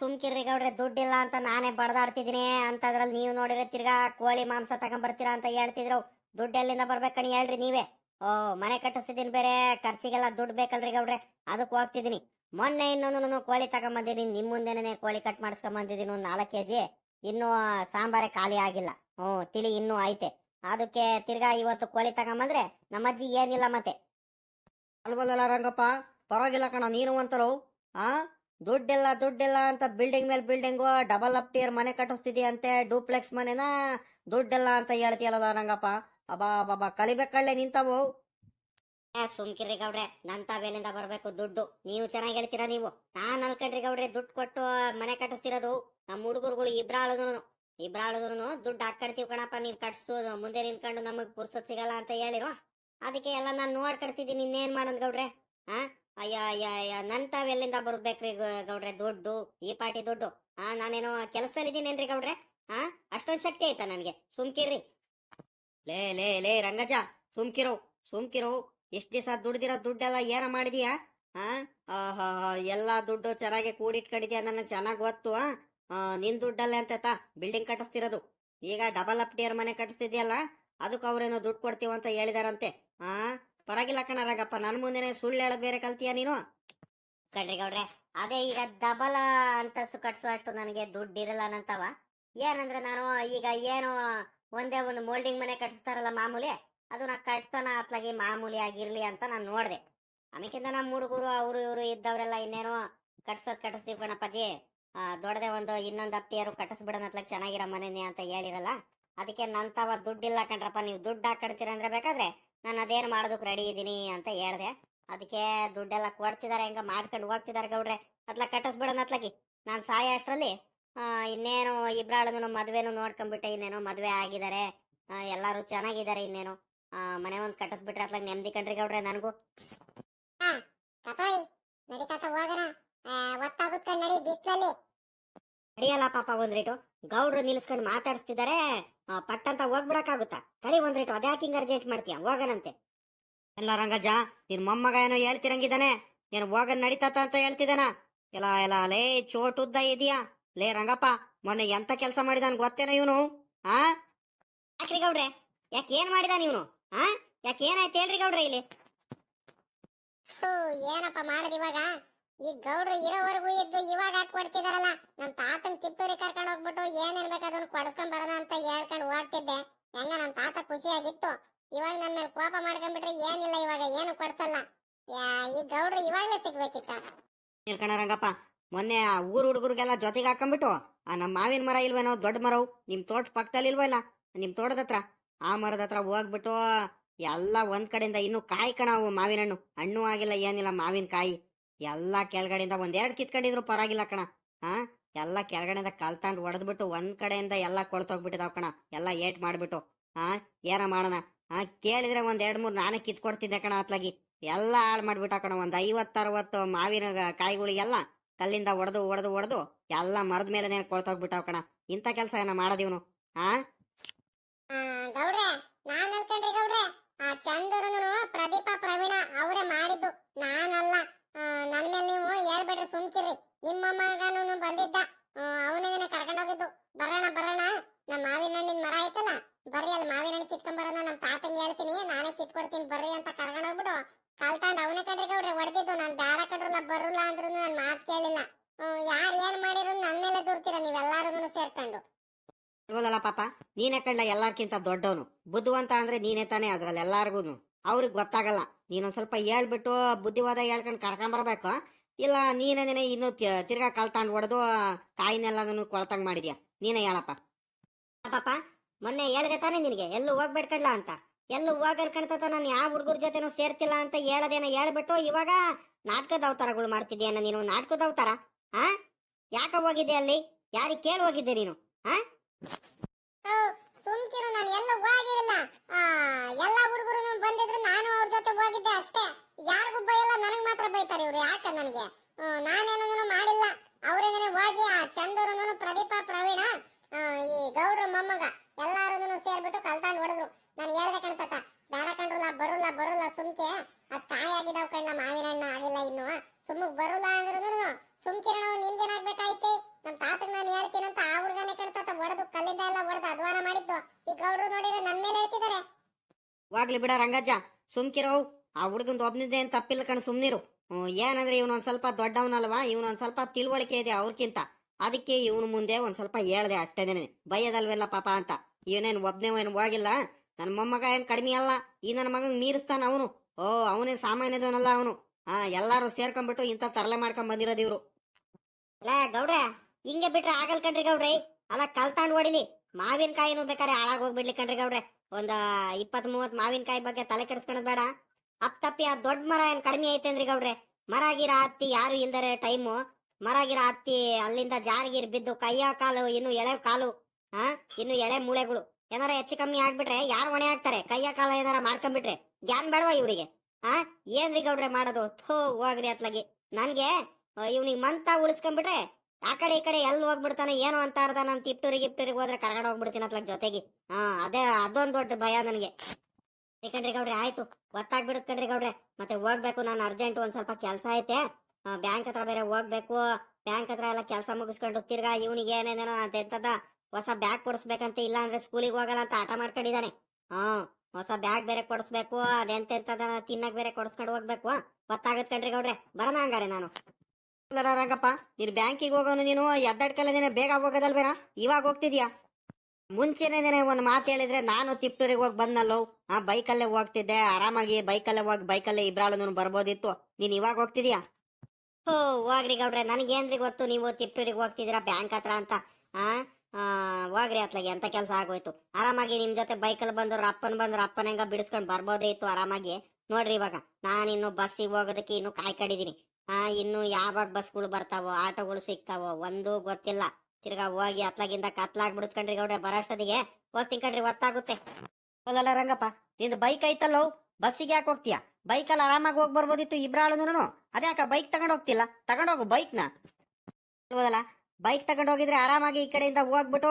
ಸುಮ್ಕಿರ್ರಿ ಗೌಡ್ರೆ, ದುಡ್ಡಿಲ್ಲ ಅಂತ ನಾನೇ ಬಡದಾಡ್ತಿದ್ದೀನಿ. ಅಂತದ್ರಲ್ಲಿ ನೀವು ನೋಡಿದ್ರೆ ತಿರ್ಗಾ ಕೋಳಿ ಮಾಂಸ ತಗೊಂಬರ್ತೀರಾ ಅಂತ ಹೇಳ್ತಿದ್ರು. ದುಡ್ಡು ಎಲ್ಲಿಂದ ಬರ್ಬೇಕಣಿ ಹೇಳ್ರಿ ನೀವೇ. ಓ, ಮನೆ ಕಟ್ಟಿಸ್ತಿದ್ದೀನಿ ಬೇರೆ, ಖರ್ಚಿಗೆಲ್ಲ ದುಡ್ಡು ಬೇಕಲ್ರಿ ಗೌಡ್ರೆ. ಅದಕ್ಕೆ ಹೋಗ್ತಿದ್ದೀನಿ. ಮೊನ್ನೆ ಇನ್ನೊಂದು ಕೋಳಿ ತಗೊಂಬಂದಿದ್ದೀನಿ. ನಿಮ್ಮ ಮುಂದೆನೇ ಕೋಳಿ ಕಟ್ ಮಾಡಿಸ್ಕೊಂಬಂದಿದ್ದೀನಿ ಒಂದು ನಾಲ್ಕು ಕೆಜಿ. ಇನ್ನೂ ಸಾಂಬಾರೇ ಖಾಲಿ ಆಗಿಲ್ಲ. ಹ್ಞೂ ತಿಳಿ ಇನ್ನೂ ಐತೆ. ಅದಕ್ಕೆ ತಿರ್ಗಾ ಇವತ್ತು ಕೋಳಿ ತಗೊಂಬಂದ್ರೆ ನಮ್ಮಜ್ಜಿ ಏನಿಲ್ಲ ಮತ್ತೆ. ಅಲ್ವಲ್ಲ ರಂಗಪ್ಪ ಪರವಾಗಿಲ್ಲ ಕಣ ನೀನು ಅಂತರು ಆ? ದುಡ್ಡಿಲ್ಲ ದುಡ್ಡಿಲ್ಲ ಅಂತ ಬಿಲ್ಡಿಂಗ್ ಮೇಲೆ ಬಿಲ್ಡಿಂಗು ಡಬಲ್ ಅಪ್ ಟಿಯರ್ ಮನೆ ಕಟ್ಟಿಸ್ತಿದ್ಯಂತೆ ಡೂಪ್ಲೆಕ್ಸ್ ಮನೆನಾ? ದುಡ್ಡಿಲ್ಲ ಅಂತ ಹೇಳ್ತೀಯಲ್ಲ ರಂಗಪ್ಪ. ಅಬಾ ಬಾಬಾ ಕಲಿಬೇಕಳ್ಳೆ ನಿಂತವು. ಸುಮ್ಕಿರಿ ಗೌಡ್ರೆ ನಂತ ಬೇಲಿಂದ ಬರ್ಬೇಕು ದುಡ್ಡು. ನೀವು ಚೆನ್ನಾಗಿ ಹೇಳ್ತೀರಾ ನೀವು? ನಾನ್ ಅಲ್ಕಂಡ್ರಿ ಗೌಡ್ರೆ ದುಡ್ಡು ಕೊಟ್ಟು ಮನೆ ಕಟ್ಟಿಸ್ತಿರೋದು. ನಮ್ಮ ಹುಡುಗರುಗಳು ಇಬ್ರಾಳದ್ರು ಇಬ್ರಾಳದ್ರು ದುಡ್ಡು ಹಾಕಡ್ತೀವಿ ಕಣಪ್ಪ ನೀನ್ ಕಟ್ಸು ಮುಂದೆ ನಿಂತ್ಕೊಂಡು ನಮಗ್ ಪುರ್ಸತ್ ಸಿಗಲ್ಲ ಅಂತ ಹೇಳಿರು. ಅದಕ್ಕೆ ಎಲ್ಲ ನಾನು ನೋಡ್ಕಡ್ತಿದ್ದೀನಿ ಇನ್ನೇನ್ ಮಾಡೋದ್ ಗೌಡ್ರೆ? ಆ? ಅಯ್ಯ ಅಯ್ಯ ಅಯ್ಯ ನನ್ ಎಲ್ಲಿಂದ ಬರ್ಬೇಕ್ರಿ ಗೌಡ್ರೆ? ದುಡ್ಡು ಈ ಪಾಟಿ ದುಡ್ಡು. ಆ ನಾನೇನೋ ಕೆಲಸದಲ್ಲಿದ್ದೀನೇನ್ರಿ ಗೌಡ್ರೆ? ಆ? ಅಷ್ಟೊಂದ್ ಶಕ್ತಿ ಆಯ್ತಾ ನನ್ಗೆ? ಸುಮ್ಕಿರ್ರಿ. ಲೇ ಲೇ ಲೇ ರಂಗಜ ಸುಮ್ಕಿರೋ ಸುಮ್ಕಿರೋ. ಎಷ್ಟ್ ದಿವಸ ದುಡ್ದಿರೋ ದುಡ್ಡೆಲ್ಲ ಏನ ಮಾಡಿದೀಯಾ? ಆಹಾ ಎಲ್ಲಾ ದುಡ್ಡು ಚೆನ್ನಾಗಿ ಕೂಡಿಟ್ಕೊಂಡಿದ್ಯಾ? ನನ್ನ ಚೆನ್ನಾಗ್ ಆ, ನಿನ್ ದುಡ್ಡಲ್ಲೇ ಅಂತ ಬಿಲ್ಡಿಂಗ್ ಕಟ್ಟಿಸ್ತಿರೋದು. ಈಗ ಡಬಲ್ ಅಪ್ ಟಿಯರ್ ಮನೆ ಕಟ್ಟಿಸ್ತಿದ್ಯಲ್ಲ, ಅದಕ್ಕೆ ಅವ್ರೇನೋ ದುಡ್ಡು ಕೊಡ್ತೀವ ಅಂತ ಹೇಳಿದಾರಂತೆ. ಆ, ಪರವಾಗಿಲ್ಲ ಕಣ ರಂಗಪ್ಪ ನನ್ ಮುಂದೆನೆ ಸುಳ್ಳು ಹೇಳೋದ್ ಬೇರೆ ಕಲ್ತೀಯ ನೀನು? ಕಣ್ರಿ ಗೌಡ್ರೆ, ಅದೇ ಈಗ ಡಬಲ್ ಅಂತಸ್ತು ಕಟ್ಸುವಷ್ಟು ನನಗೆ ದುಡ್ಡು ಇರಲ್ಲ ನಂತವ ಏನಂದ್ರೆ ನಾನು ಈಗ ಏನು ಒಂದೇ ಒಂದು ಮೋಲ್ಡಿಂಗ್ ಮನೆ ಕಟ್ಟಿಸ್ತಾರಲ್ಲ ಮಾಮೂಲಿ, ಅದು ನಾ ಕಟ್ತಾನ ಅತ್ಲಾಗಿ ಮಾಮೂಲಿ ಆಗಿರ್ಲಿ ಅಂತ ನಾನು ನೋಡ್ದೆ. ಅದಕ್ಕಿಂತ ನಮ್ಮ ಹುಡುಗರು, ಅವರು ಇವರು ಇದ್ದವರೆಲ್ಲ ಇನ್ನೇನು ಕಟ್ಸೋದ್ ಕಟ್ಟಿಸ್ತೀವಿ ಕಣಪ್ಪಾಜಿ. ದೊಡ್ಡದೇ ಒಂದು ಇನ್ನೊಂದು ಅಪ್ಟಿಯರು ಕಟ್ಟಿಸ್ಬಿಡೋಣ ಚೆನ್ನಾಗಿರೋ ಮನೇನೆ ಅಂತ ಹೇಳಿರಲ್ಲ? ಅದಕ್ಕೆ ನಂತವ ದುಡ್ಡಿಲ್ಲ ಕಣ್ರಪ್ಪ, ನೀವು ದುಡ್ಡು ಹಾಕಡ್ತೀರ ಅಂದ್ರೆ ಬೇಕಾದ್ರೆ ನಾನು ಅದೇನು ಮಾಡೋದಕ್ಕೆ ರೆಡಿ ಇದ್ದೀನಿ ಅಂತ ಹೇಳಿದೆ. ಅದಕ್ಕೆ ದುಡ್ಡೆಲ್ಲ ಕೊಡ್ತಿದಾರೆ, ಹೆಂಗ ಮಾಡ್ಕೊಂಡು ಹೋಗ್ತಿದಾರೆ ಗೌಡ್ರೆ. ಅತ್ಲ ಕಟ್ಟಿಸ್ಬಿಡೋಣ ಅತ್ಲಾಗಿ ನಾನು ಸಾಯ ಅಷ್ಟರಲ್ಲಿ ಇನ್ನೇನು ಇಬ್ರಾಳನು ಮದುವೆನು ನೋಡ್ಕೊಂಡ್ಬಿಟ್ಟೆ ಇನ್ನೇನೋ ಮದುವೆ ಆಗಿದ್ದಾರೆ ಎಲ್ಲಾರು ಚೆನ್ನಾಗಿದ್ದಾರೆ ಇನ್ನೇನು. ಮನೆ ಒಂದು ಕಟ್ಟಿಸ್ಬಿಟ್ರೆ ಅತ್ಲಾಗ ನೆಮ್ಮದಿ ಕಣ್ರಿ ಗೌಡ್ರೆ ನನಗೂ. ಹೋಗೋಣ. ನಡೆಯಲ್ಲ ಪಾಪ ಒಂದ್ ರೇಟು? ಗೌಡ್ರು ನಿಲ್ಸ್ಕೊಂಡು ಮಾತಾಡಿಸ್ತಿದ್ದಾರೆ ಆ, ಪಟ್ಟಂತ ಹೋಗ್ಬಿಡಕ್ಕಾಗುತ್ತಾ? ತಡಿ ಒಂದ್ ರೇಟು ಅದ್ಯಾಕೆ ಹಿಂಗ್ ಅರ್ಜೆಂಟ್ ಮಾಡ್ತೀಯ? ಹೋಗನಂತೆ. ಎಲ್ಲ ರಂಗಜ್ಜ ನಿನ್ ಮೊಮ್ಮಗ ಏನೋ ಹೇಳ್ತಿರಂಗಿದ್ದಾನೆ. ಏನು ಹೋಗನ್ ನಡೀತಾತ ಅಂತ ಹೇಳ್ತಿದ್ದಾನ. ಎಲ್ಲ ಎಲ್ಲ ಲೇ ಚೋಟುದ್ದ ಇದೆಯಾ? ಲೇ ರಂಗಪ್ಪ ಮೊನ್ನೆ ಎಂತ ಕೆಲಸ ಮಾಡಿದಾನ ಗೊತ್ತೇನ ಇವನು? ಆ? ಯಾಕ್ರಿ ಗೌಡ್ರೆ? ಯಾಕೆ ಏನ್ ಮಾಡಿದಾನ ಇವನು? ಹಾ ಯಾಕೆ ಏನಾಯ್ತು ಹೇಳ್ರಿ ಗೌಡ್ರೆ ಇಲ್ಲಿ? ಏನಪ್ಪ ಮಾಡದ್ ಇವಾಗ? ಈ ಗೌಡ್ರು ಇರೋವರೆಗೂ ಇದ್ದು ಇವಾಗ ಹಾಕಿ ಕೊಡ್ತಿದಾರಲ್ಲ ನಮ್ ತಾತನ್ ಕಿತ್ತೂರಿ ಕರ್ಕೊಂಡು ಹೋಗ್ಬಿಟ್ಟು ಏನೇನ್ ಅದನ್ನ ಕೊಡ್ಸ್ಕೊಂಡ್ ಬರೋಣ ಅಂತ ಹೇಳ್ಕೊಂಡು ಓಡ್ತಿದ್ದೆ. ಹೆಂಗ ನಮ್ ತಾತ ಖುಷಿಯಾಗಿತ್ತು. ಇವಾಗ ನನ್ನ ಮೇಲೆ ಕೋಪ ಮಾಡ್ಕೊಂಡ್ಬಿಟ್ರೆ ಏನಿಲ್ಲ, ಇವಾಗ ಏನು ಕೊಡ್ತಲ್ಲ ಈ ಗೌಡ್ರು ಇವಾಗಲೇ ಸಿಗ್ಬೇಕಿತ್ತ? ಕಣ ರಂಗಪ್ಪ, ಮೊನ್ನೆ ಆ ಊರ್ ಹುಡುಗರಿಗೆಲ್ಲ ಜೊತೆಗೆ ಹಾಕೊಂಡ್ಬಿಟ್ಟು ಆ ನಮ್ಮ ಮಾವಿನ ಮರ ಇಲ್ವೇನೋ ದೊಡ್ಡ ಮರವು ನಿಮ್ ತೋಟ ಪಕ್ಕದಲ್ಲಿ ಇಲ್ವಲ್ಲ ನಿಮ್ ತೋಟದ ಹತ್ರ. ಆ ಮರದ ಹತ್ರ ಹೋಗ್ಬಿಟ್ಟು ಎಲ್ಲ ಒಂದ್ ಕಡೆಯಿಂದ ಇನ್ನು ಕಾಯಿ ಕಣ ಅವು ಮಾವಿನ ಹಣ್ಣು ಹಣ್ಣು ಆಗಿಲ್ಲ, ಏನಿಲ್ಲ ಮಾವಿನ ಕಾಯಿ ಎಲ್ಲ ಕೆಳಗಡೆಯಿಂದ ಒಂದೆರಡು ಕಿತ್ಕೊಂಡಿದ್ರು ಪರವಾಗಿಲ್ಲ ಕಣ. ಹಾ ಎಲ್ಲ ಕೆಳಗಡೆಯಿಂದ ಕಲ್ತಾಂಡ್ ಹೊಡೆದ್ಬಿಟ್ಟು ಒಂದ್ ಕಡೆಯಿಂದ ಎಲ್ಲ ಕೊಳ್ತೋಗ್ಬಿಟ್ಟಿದಾವ್ ಕಣ. ಎಲ್ಲ ಏಟ್ ಮಾಡ್ಬಿಟ್ಟು. ಹಾ ಏನ ಮಾಡೋಣ? ಹಾ ಕೇಳಿದ್ರೆ ಒಂದ್ ಎರಡ್ ಮೂರ್ ನಾನೇ ಕಿತ್ಕೊಡ್ತಿದ್ದೆ ಕಣ ಅತ್ಲಾಗಿ. ಎಲ್ಲ ಹಾಳು ಮಾಡ್ಬಿಟ್ಟ ಕಣ. ಒಂದ್ ಐವತ್ತು, ಅರವತ್ತು ಮಾವಿನ ಕಾಯಿಗಳಿಗೆಲ್ಲ ಕಲ್ಲಿಂದ ಒಡೆದು ಒಡೆದು ಒಡೆದು ಎಲ್ಲ ಮರದ ಮೇಲೆ ಕೊಳ್ತೋಗ್ಬಿಟ್ಟಾವ್ ಕಣ. ಇಂಥ ಕೆಲಸ ಏನ ಹಾ ಗೌಡ್ರೆ ಆ ಚಂದ್ರನು ಪ್ರದೀಪ ಪ್ರವೀಣ ಅವರೇ ಮಾಡಿದ್ದು. ನಾನಲ್ಲ. ಆ, ನನ್ ಮೇಲೆ ನೀವು ಹೇಳ್ಬೇಡ್ರಿ ಸುಮ್ಕಿರಿ ನಿಮ್ಮ ಮಗನೂ ಬಂದಿದ್ದ. ಅವನೇ ಕರ್ಕೊಂಡು ಹೋಗಿದ್ದು. ಬರೋಣ ಬರೋಣ. ನಮ್ಮ ಮಾವಿನ ಹಣ್ಣಿನ ಮರ ಐತಲ್ಲ ಬರ್ರಿ ಅಲ್ಲಿ ಮಾವಿನ ಹಣ್ಣು ಕಿತ್ಕೊಂಡ್ ಬರೋಣ. ನಮ್ಮ ತಾತಂಗೆ ಹೇಳ್ತೀನಿ ನಾನೇ ಕಿತ್ಕೊಡ್ತೀನಿ ಬರ್ರಿ ಅಂತ ಕರ್ಕೊಂಡು ಹೋಗ್ಬಿಟ್ಟು ಕಲ್ತಾಂಡ್ ಅವನೇ ಕಂಡ್ರಿ ಗೌಡ್ರೆ ಹೊಡೆದಿದ್ದು. ನಾನು ಬೇಡ ಕಡ್ರಲ್ಲ ಬರಲ್ಲ ಅಂದ್ರು ನಾನು ಮಾತು ಕೇಳಿಲ್ಲ. ಯಾರು ಏನ್ ಮಾಡಿದ್ರು ನನ್ನ ಮೇಲೆ ದೂರ್ತೀರ ನೀವೆಲ್ಲಾರು ಸೇರ್ಕೊಂಡು. ಇರೋದಲ್ಲ ಪಾಪ ನೀನೇ ಕಂಡ್ಲ ಎಲ್ಲಾರ್ಕಿಂತ ದೊಡ್ಡವನು. ಬುದ್ಧಿವಂತ ಅಂದ್ರೆ ನೀನೇ ತಾನೇ ಅದ್ರಲ್ಲಿ ಎಲ್ಲಾರ್ಗು ಅವ್ರಿಗೆ ಗೊತ್ತಾಗಲ್ಲ. ನೀನೊಂದ್ ಸ್ವಲ್ಪ ಹೇಳ್ಬಿಟ್ಟು ಬುದ್ಧಿವಾದ ಹೇಳ್ಕೊಂಡು ಕರ್ಕೊಂಬರ್ಬೇಕು ಇಲ್ಲ ನೀನೇನೇ ಇನ್ನು ತಿ- ತಿರ್ಗಾ ಕಲ್ತಾಂಡ್ ಹೊಡೆದು ಕಾಯಿನೆಲ್ಲದನ್ನು ಕೊಳ್ತಂಗೆ ಮಾಡಿದ್ಯಾ? ನೀನೇ ಹೇಳಪ್ಪ. ಪಾಪ, ಮೊನ್ನೆ ಹೇಳ್ದೆ ತಾನೇ ನಿನಗೆ, ಎಲ್ಲೂ ಹೋಗ್ಬೇಡ್ಕಡ್ಲ ಅಂತ. ಎಲ್ಲೂ ಹೋಗಲ್ಕಂತ ನಾನು ಯಾವ ಹುಡುಗರ ಜೊತೆನೂ ಸೇರ್ತಿಲ್ಲ ಅಂತ ಹೇಳದೇನ ಹೇಳ್ಬಿಟ್ಟು ಇವಾಗ ನಾಟಕದ ಅವತಾರಗಳು ಮಾಡ್ತಿದ್ಯಾನ ನೀನು? ನಾಟಕದ ಅವತಾರ ಆ? ಯಾಕ ಹೋಗಿದ್ದೆ ಅಲ್ಲಿ? ಯಾರಿಗೆ ಕೇಳಿ ಹೋಗಿದ್ದೆ ನೀನು? ಸುಮ್ಕಿರು ನಾನು ಎಲ್ಲ ಹೋಗಿರಲಿಲ್ಲ ಎಲ್ಲ ಹುಡುಗರು ಬಂದಿದ್ರು ನಾನು ಅವ್ರ ಜೊತೆ ಹೋಗಿದ್ದೆ ಅಷ್ಟೇ. ಯಾರಿಗೂ ಬೈಯಲ್ಲ ನನಗ್ ಮಾತ್ರ ಬೈತಾರೆ ಇವ್ರು. ಯಾಕೆ ನನಗೆ? ನಾನೇನೂ ಮಾಡಿಲ್ಲ. ಅವರೇನೇ ಹೋಗಿ ಆ ಚಂದೂರನು ಪ್ರದೀಪ ಪ್ರವೀಣ ಆ, ಈ ಗೌಡ್ರ ಮೊಮ್ಮಗ ಎಲ್ಲಾರು ಸೇರ್ಬಿಟ್ಟು ಕಲ್ತಾಂಡ್ ಹೊಡೆದ್ರು. ನಾನು ಹೇಳ್ದೆ ಕಣ್ತತ ಬೇಡ ಕಂಡ್ರಲ್ಲ ಬರಲ್ಲ ಬರಲ್ಲ ಸುಮ್ಕೆ. ಅದ್ ಕಾಯಿ ಆಗಿದಾವ್ ಕಣ್ಣ ಮಾವಿನ ಹಣ್ಣು ಆಗಿಲ್ಲ ಇನ್ನು. ಸುಮ್ಮಗ್ ಬರಲ್ಲ ಅಂದ್ರೂ ಸುಮ್ಕಿರಣ ನಿನ್ಗೇನಾಗ್ಬೇಕಾಯ್ತೆ ನಮ್ ತಾತಗ್ ನಾನು ಹೇಳ್ತೀನಂತ ಆ ಹುಡುಗನೇ ಕಣ್ತಾತ ಹೊಡೆದು ಕಲ್ಲಿಂದ ಎಲ್ಲ ಹೊಡೆದು ಅಧ್ವಾನ ಮಾಡಿದ್ದು. ಈ ಗೌಡ್ರು ನೋಡಿದ್ರೆ ನನ್ನ ಮೇಲೆ ಹೇಳ್ತಿದ್ದಾರೆ ಹೋಗ್ಲಿ ಬಿಡ ರಂಗಜ್ಜ, ಸುಮ್ಕಿರೋ. ಆ ಹುಡುಗಂದು ಒಬ್ನಿದ್ದೆ ಅಂತ ತಪ್ಪಿಲ್ಲ ಕಣ್, ಸುಮ್ನಿರು. ಏನಂದ್ರೆ ಏನಂದ್ರೆ ಇವನೊಂದ್ ಸ್ವಲ್ಪ ದೊಡ್ಡವನಲ್ವಾ? ಇವನೊಂದ್ ಸ್ವಲ್ಪ ತಿಳುವಳಿಕೆ ಇದೆ ಅವ್ರಕ್ಕಿಂತ ಅದಕ್ಕೆ ಇವನು ಮುಂದೆ ಒಂದ್ ಸ್ವಲ್ಪ ಹೇಳ್ದೆ ಅಷ್ಟೇನೆ ಬಯ್ಯದಲ್ವೆಲ್ಲ ಪಾಪ ಅಂತ. ಇವನೇನ್ ಒಬ್ನೇ ಏನು ಹೋಗಿಲ್ಲ? ನನ್ನ ಮೊಮ್ಮಗ ಏನ್ ಕಡಿಮೆ ಅಲ್ಲ? ಈ ನನ್ನ ಮಗನ್ ಮೀರಿಸ್ತಾನ ಅವನು. ಓ, ಅವನೇ ಸಾಮಾನ್ಯದವನಲ್ಲ ಅವನು. ಹಾ, ಎಲ್ಲಾರು ಸೇರ್ಕೊಂಡ್ಬಿಟ್ಟು ಇಂಥ ತರಲೆ ಮಾಡ್ಕೊಂಡ್ ಬಂದಿರೋದು ಇವ್ರು. ಲೇ, ಗೌಡ್ರೆ ಹಿಂಗೆ ಬಿಟ್ರೆ ಆಗಲ್ ಕಣ್ರಿ ಗೌಡ್ರಿ. ಅಲ್ಲ ಕಲ್ತಾಂಡ್ ಹೊಡಿಲಿ ಮಾವಿನಕಾಯಿನೂ ಬೇಕಾರೆ ಹಾಳಾಗ್ ಹೋಗ್ಬಿಡ್ಲಿ ಕಣ್ರಿ ಗೌಡ್ರೆ. ಒಂದ ಇಪ್ಪತ್ ಮೂವತ್ ಮಾವಿನಕಾಯಿ ಬಗ್ಗೆ ತಲೆ ಕೆಡಿಸ್ಕೊಳದ್ ಬೇಡ. ಅಪ್ ತಪ್ಪಿ ಆ ದೊಡ್ಡ ಮರ ಏನ್ ಕಡಿಮೆ ಐತೇನ್ರಿ ಗೌಡ್ರೆ. ಮರ, ಗಿರ, ಹತ್ತಿ ಯಾರು ಇಲ್ದರೆ ಟೈಮು ಮರ, ಗಿರ, ಹತ್ತಿ ಅಲ್ಲಿಂದ ಜಾರಿಗಿರ್ ಬಿದ್ದು ಕೈಯ ಕಾಲು, ಇನ್ನು ಎಳೆ ಕಾಲು ಹಾ ಇನ್ನು ಎಳೆ ಮೂಳೆಗಳು. ಏನಾರ ಹೆಚ್ಚು ಕಮ್ಮಿ ಆಗ್ಬಿಟ್ರೆ ಯಾರು ಹೊಣೆ ಆಗ್ತಾರೆ? ಕೈಯ ಕಾಲ ಏನಾರ ಮಾಡ್ಕೊಂಡ್ಬಿಟ್ರೆ ಜ್ಞಾನ ಬೇಡವಾ ಇವ್ರಿಗೆ? ಆ, ಏನ್ರಿ ಗೌಡ್ರೆ ಮಾಡೋದು? ಥೋ ಹೋಗ್ರಿ ಅತ್ಲಾಗಿ. ನನ್ಗೆ ಇವ್ನಿಗೆ ಮಂತ ಉಳಿಸ್ಕೊಂಡ್ಬಿಟ್ರೆ ಆ ಕಡೆ ಈ ಕಡೆ ಎಲ್ಲಿ ಹೋಗ್ಬಿಡ್ತಾನೆ, ಏನು ಅಂತ ಅರ್ಧ ನಾನು ತಿಪ್ಟೂರಿಗೆ ಗಿಪ್ಟೂರಿಗೆ ಹೋದ್ರೆ ಕರ್ಕೊಂಡು ಹೋಗ್ಬಿಡ್ತೀನಿ ಅತ್ಲಾಗ ಜೊತೆಗೆ. ಹಾ, ಅದೇ ಅದೊಂದ್ ದೊಡ್ಡ ಭಯ ನನಗೆ. ಕಣ್ರಿ ಗೌಡ್ರಿ, ಆಯ್ತು ಗೊತ್ತಾಗ್ಬಿಡುತ್ತೆ ಕಣ್ರಿ ಗೌಡ್ರೆ. ಮತ್ತೆ ಹೋಗ್ಬೇಕು, ನಾನು ಅರ್ಜೆಂಟ್ ಒಂದ್ ಸ್ವಲ್ಪ ಕೆಲಸ ಐತೆ. ಬ್ಯಾಂಕ್ ಹತ್ರ ಬೇರೆ ಹೋಗ್ಬೇಕು. ಬ್ಯಾಂಕ್ ಹತ್ರ ಎಲ್ಲ ಕೆಲಸ ಮುಗಿಸ್ಕೊಂಡು ತಿರ್ಗಾ ಇವನಿಗೆ ಏನೇನೇನೋ ಎಂತದ ಹೊಸ ಬ್ಯಾಗ್ ಕೊಡಿಸ್ಬೇಕಂತ, ಇಲ್ಲ ಅಂದ್ರೆ ಸ್ಕೂಲಿಗೆ ಹೋಗಲ್ಲ ಅಂತ ಆಟ ಮಾಡ್ಕೊಂಡಿದ್ದಾನೆ ಹಾ, ಹೊಸ ಬ್ಯಾಗ್ ಬೇರೆ ಕೊಡಿಸ್ಬೇಕು, ಅದೆಂತೆಂತದ ತಿನ್ನಕ್ ಬೇರೆ ಕೊಡಿಸ್ಕೊಂಡು ಹೋಗ್ಬೇಕು. ಗೊತ್ತಾಗತ್ ಕಣ್ರಿ ಗೌಡ್ರೆ ಬರೋಣ ಹಂಗಾರೆ ನಾನು. ಅಲ್ಲರ ರಂಗಪ್ಪ, ನೀನು ಬ್ಯಾಂಕಿಗೆ ಹೋಗೋನು ನೀನು, ಎದ್ದಡ್ಕಲ್ಲದೇನೆ ಬೇಗ ಹೋಗೋದಲ್ವೇನ? ಇವಾಗ ಹೋಗ್ತಿದ್ಯಾ? ಮುಂಚೆನೇ ಒಂದು ಮಾತು ಹೇಳಿದ್ರೆ ನಾನು ತಿಪ್ಟೂರಿಗೆ ಹೋಗಿ ಬಂದಲ್ಲೋ ಆ ಬೈಕಲ್ಲೇ ಹೋಗ್ತಿದ್ದೆ, ಆರಾಮಾಗಿ ಬೈಕಲ್ಲೇ ಹೋಗಿ, ಬೈಕಲ್ಲೇ ಇಬ್ರಾಳು ಬರ್ಬೋದಿತ್ತು. ನೀನ್ ಇವಾಗ ಹೋಗ್ತಿದ್ಯಾ? ಹೋ ಹೋಗ್ರಿ ಗೌಡ್ರೆ, ನನಗೇನ್ರಿ ಗೊತ್ತು, ನೀವು ತಿಪ್ಟೂರಿಗೆ ಹೋಗ್ತಿದ್ದೀರಾ ಬ್ಯಾಂಕ್ ಹತ್ರ ಅಂತ? ಆ? ಹೋಗ್ರಿ ಅತ್ಲಾಗೆ ಎಂತ ಕೆಲಸ ಆಗೋಯ್ತು? ಆರಾಮಾಗಿ ನಿಮ್ ಜೊತೆ ಬೈಕಲ್ಲಿ ಬಂದ್ರು ಅಪ್ಪನ್ ಬಂದ್ರು ಅಪ್ಪನ ಹೆಂಗ ಬಿಡಿಸ್ಕೊಂಡ್ ಬರ್ಬೋದೇ ಇತ್ತು ಆರಾಮಾಗಿ. ನೋಡ್ರಿ ಇವಾಗ, ನಾನಿನ್ನು ಬಸ್ಸಿಗೆ ಹೋಗೋದಕ್ಕೆ ಇನ್ನು ಕಾಯ್ಕೊಂಡಿದೀನಿ. ಇನ್ನು ಯಾವಾಗ ಬಸ್ಗಳು ಬರ್ತಾವೋ ಆಟೋಗಳು ಸಿಗ್ತಾವೋ ಒಂದು ಗೊತ್ತಿಲ್ಲ. ತಿರ್ಗಾ ಹೋಗಿ ಅತ್ಲಾಗಿಂದ ಕತ್ಲಾಗ್ಬಿಡುತ್ ಕಣ್ರಿ ಗೌಡ್ರೆ ಬರೋಷ್ಟೊತ್ತಿಗೆ ಹೋಗ್ತೀನಿ ಕಣ್ರಿ ಗೊತ್ತಾಗುತ್ತೆ. ಅಲ್ಲಲ್ಲ ರಂಗಪ್ಪ ನಿಂದು ಬೈಕ್ ಐತಲ್ಲೋ ಬಸ್ಸಿಗೆ ಯಾಕೆ ಹೋಗ್ತೀಯಾ? ಅಲ್ಲಿ ಆರಾಮಾಗಿ ಹೋಗಿ ಬರ್ಬೋದಿತ್ತು ಇಬ್ರಾಳು ಅದ್ಯಾಕ ಬೈಕ್ ತಗೊಂಡ್ ಹೋಗ್ತಿಲ್ಲ? ತಗೊಂಡೋಗು ಬೈಕ್ನ ನೋದಲ್ಲ ಬೈಕ್ ತಗೊಂಡ್ ಹೋಗಿದ್ರೆ ಆರಾಮಾಗಿ ಈ ಕಡೆಯಿಂದ ಹೋಗ್ಬಿಟ್ಟು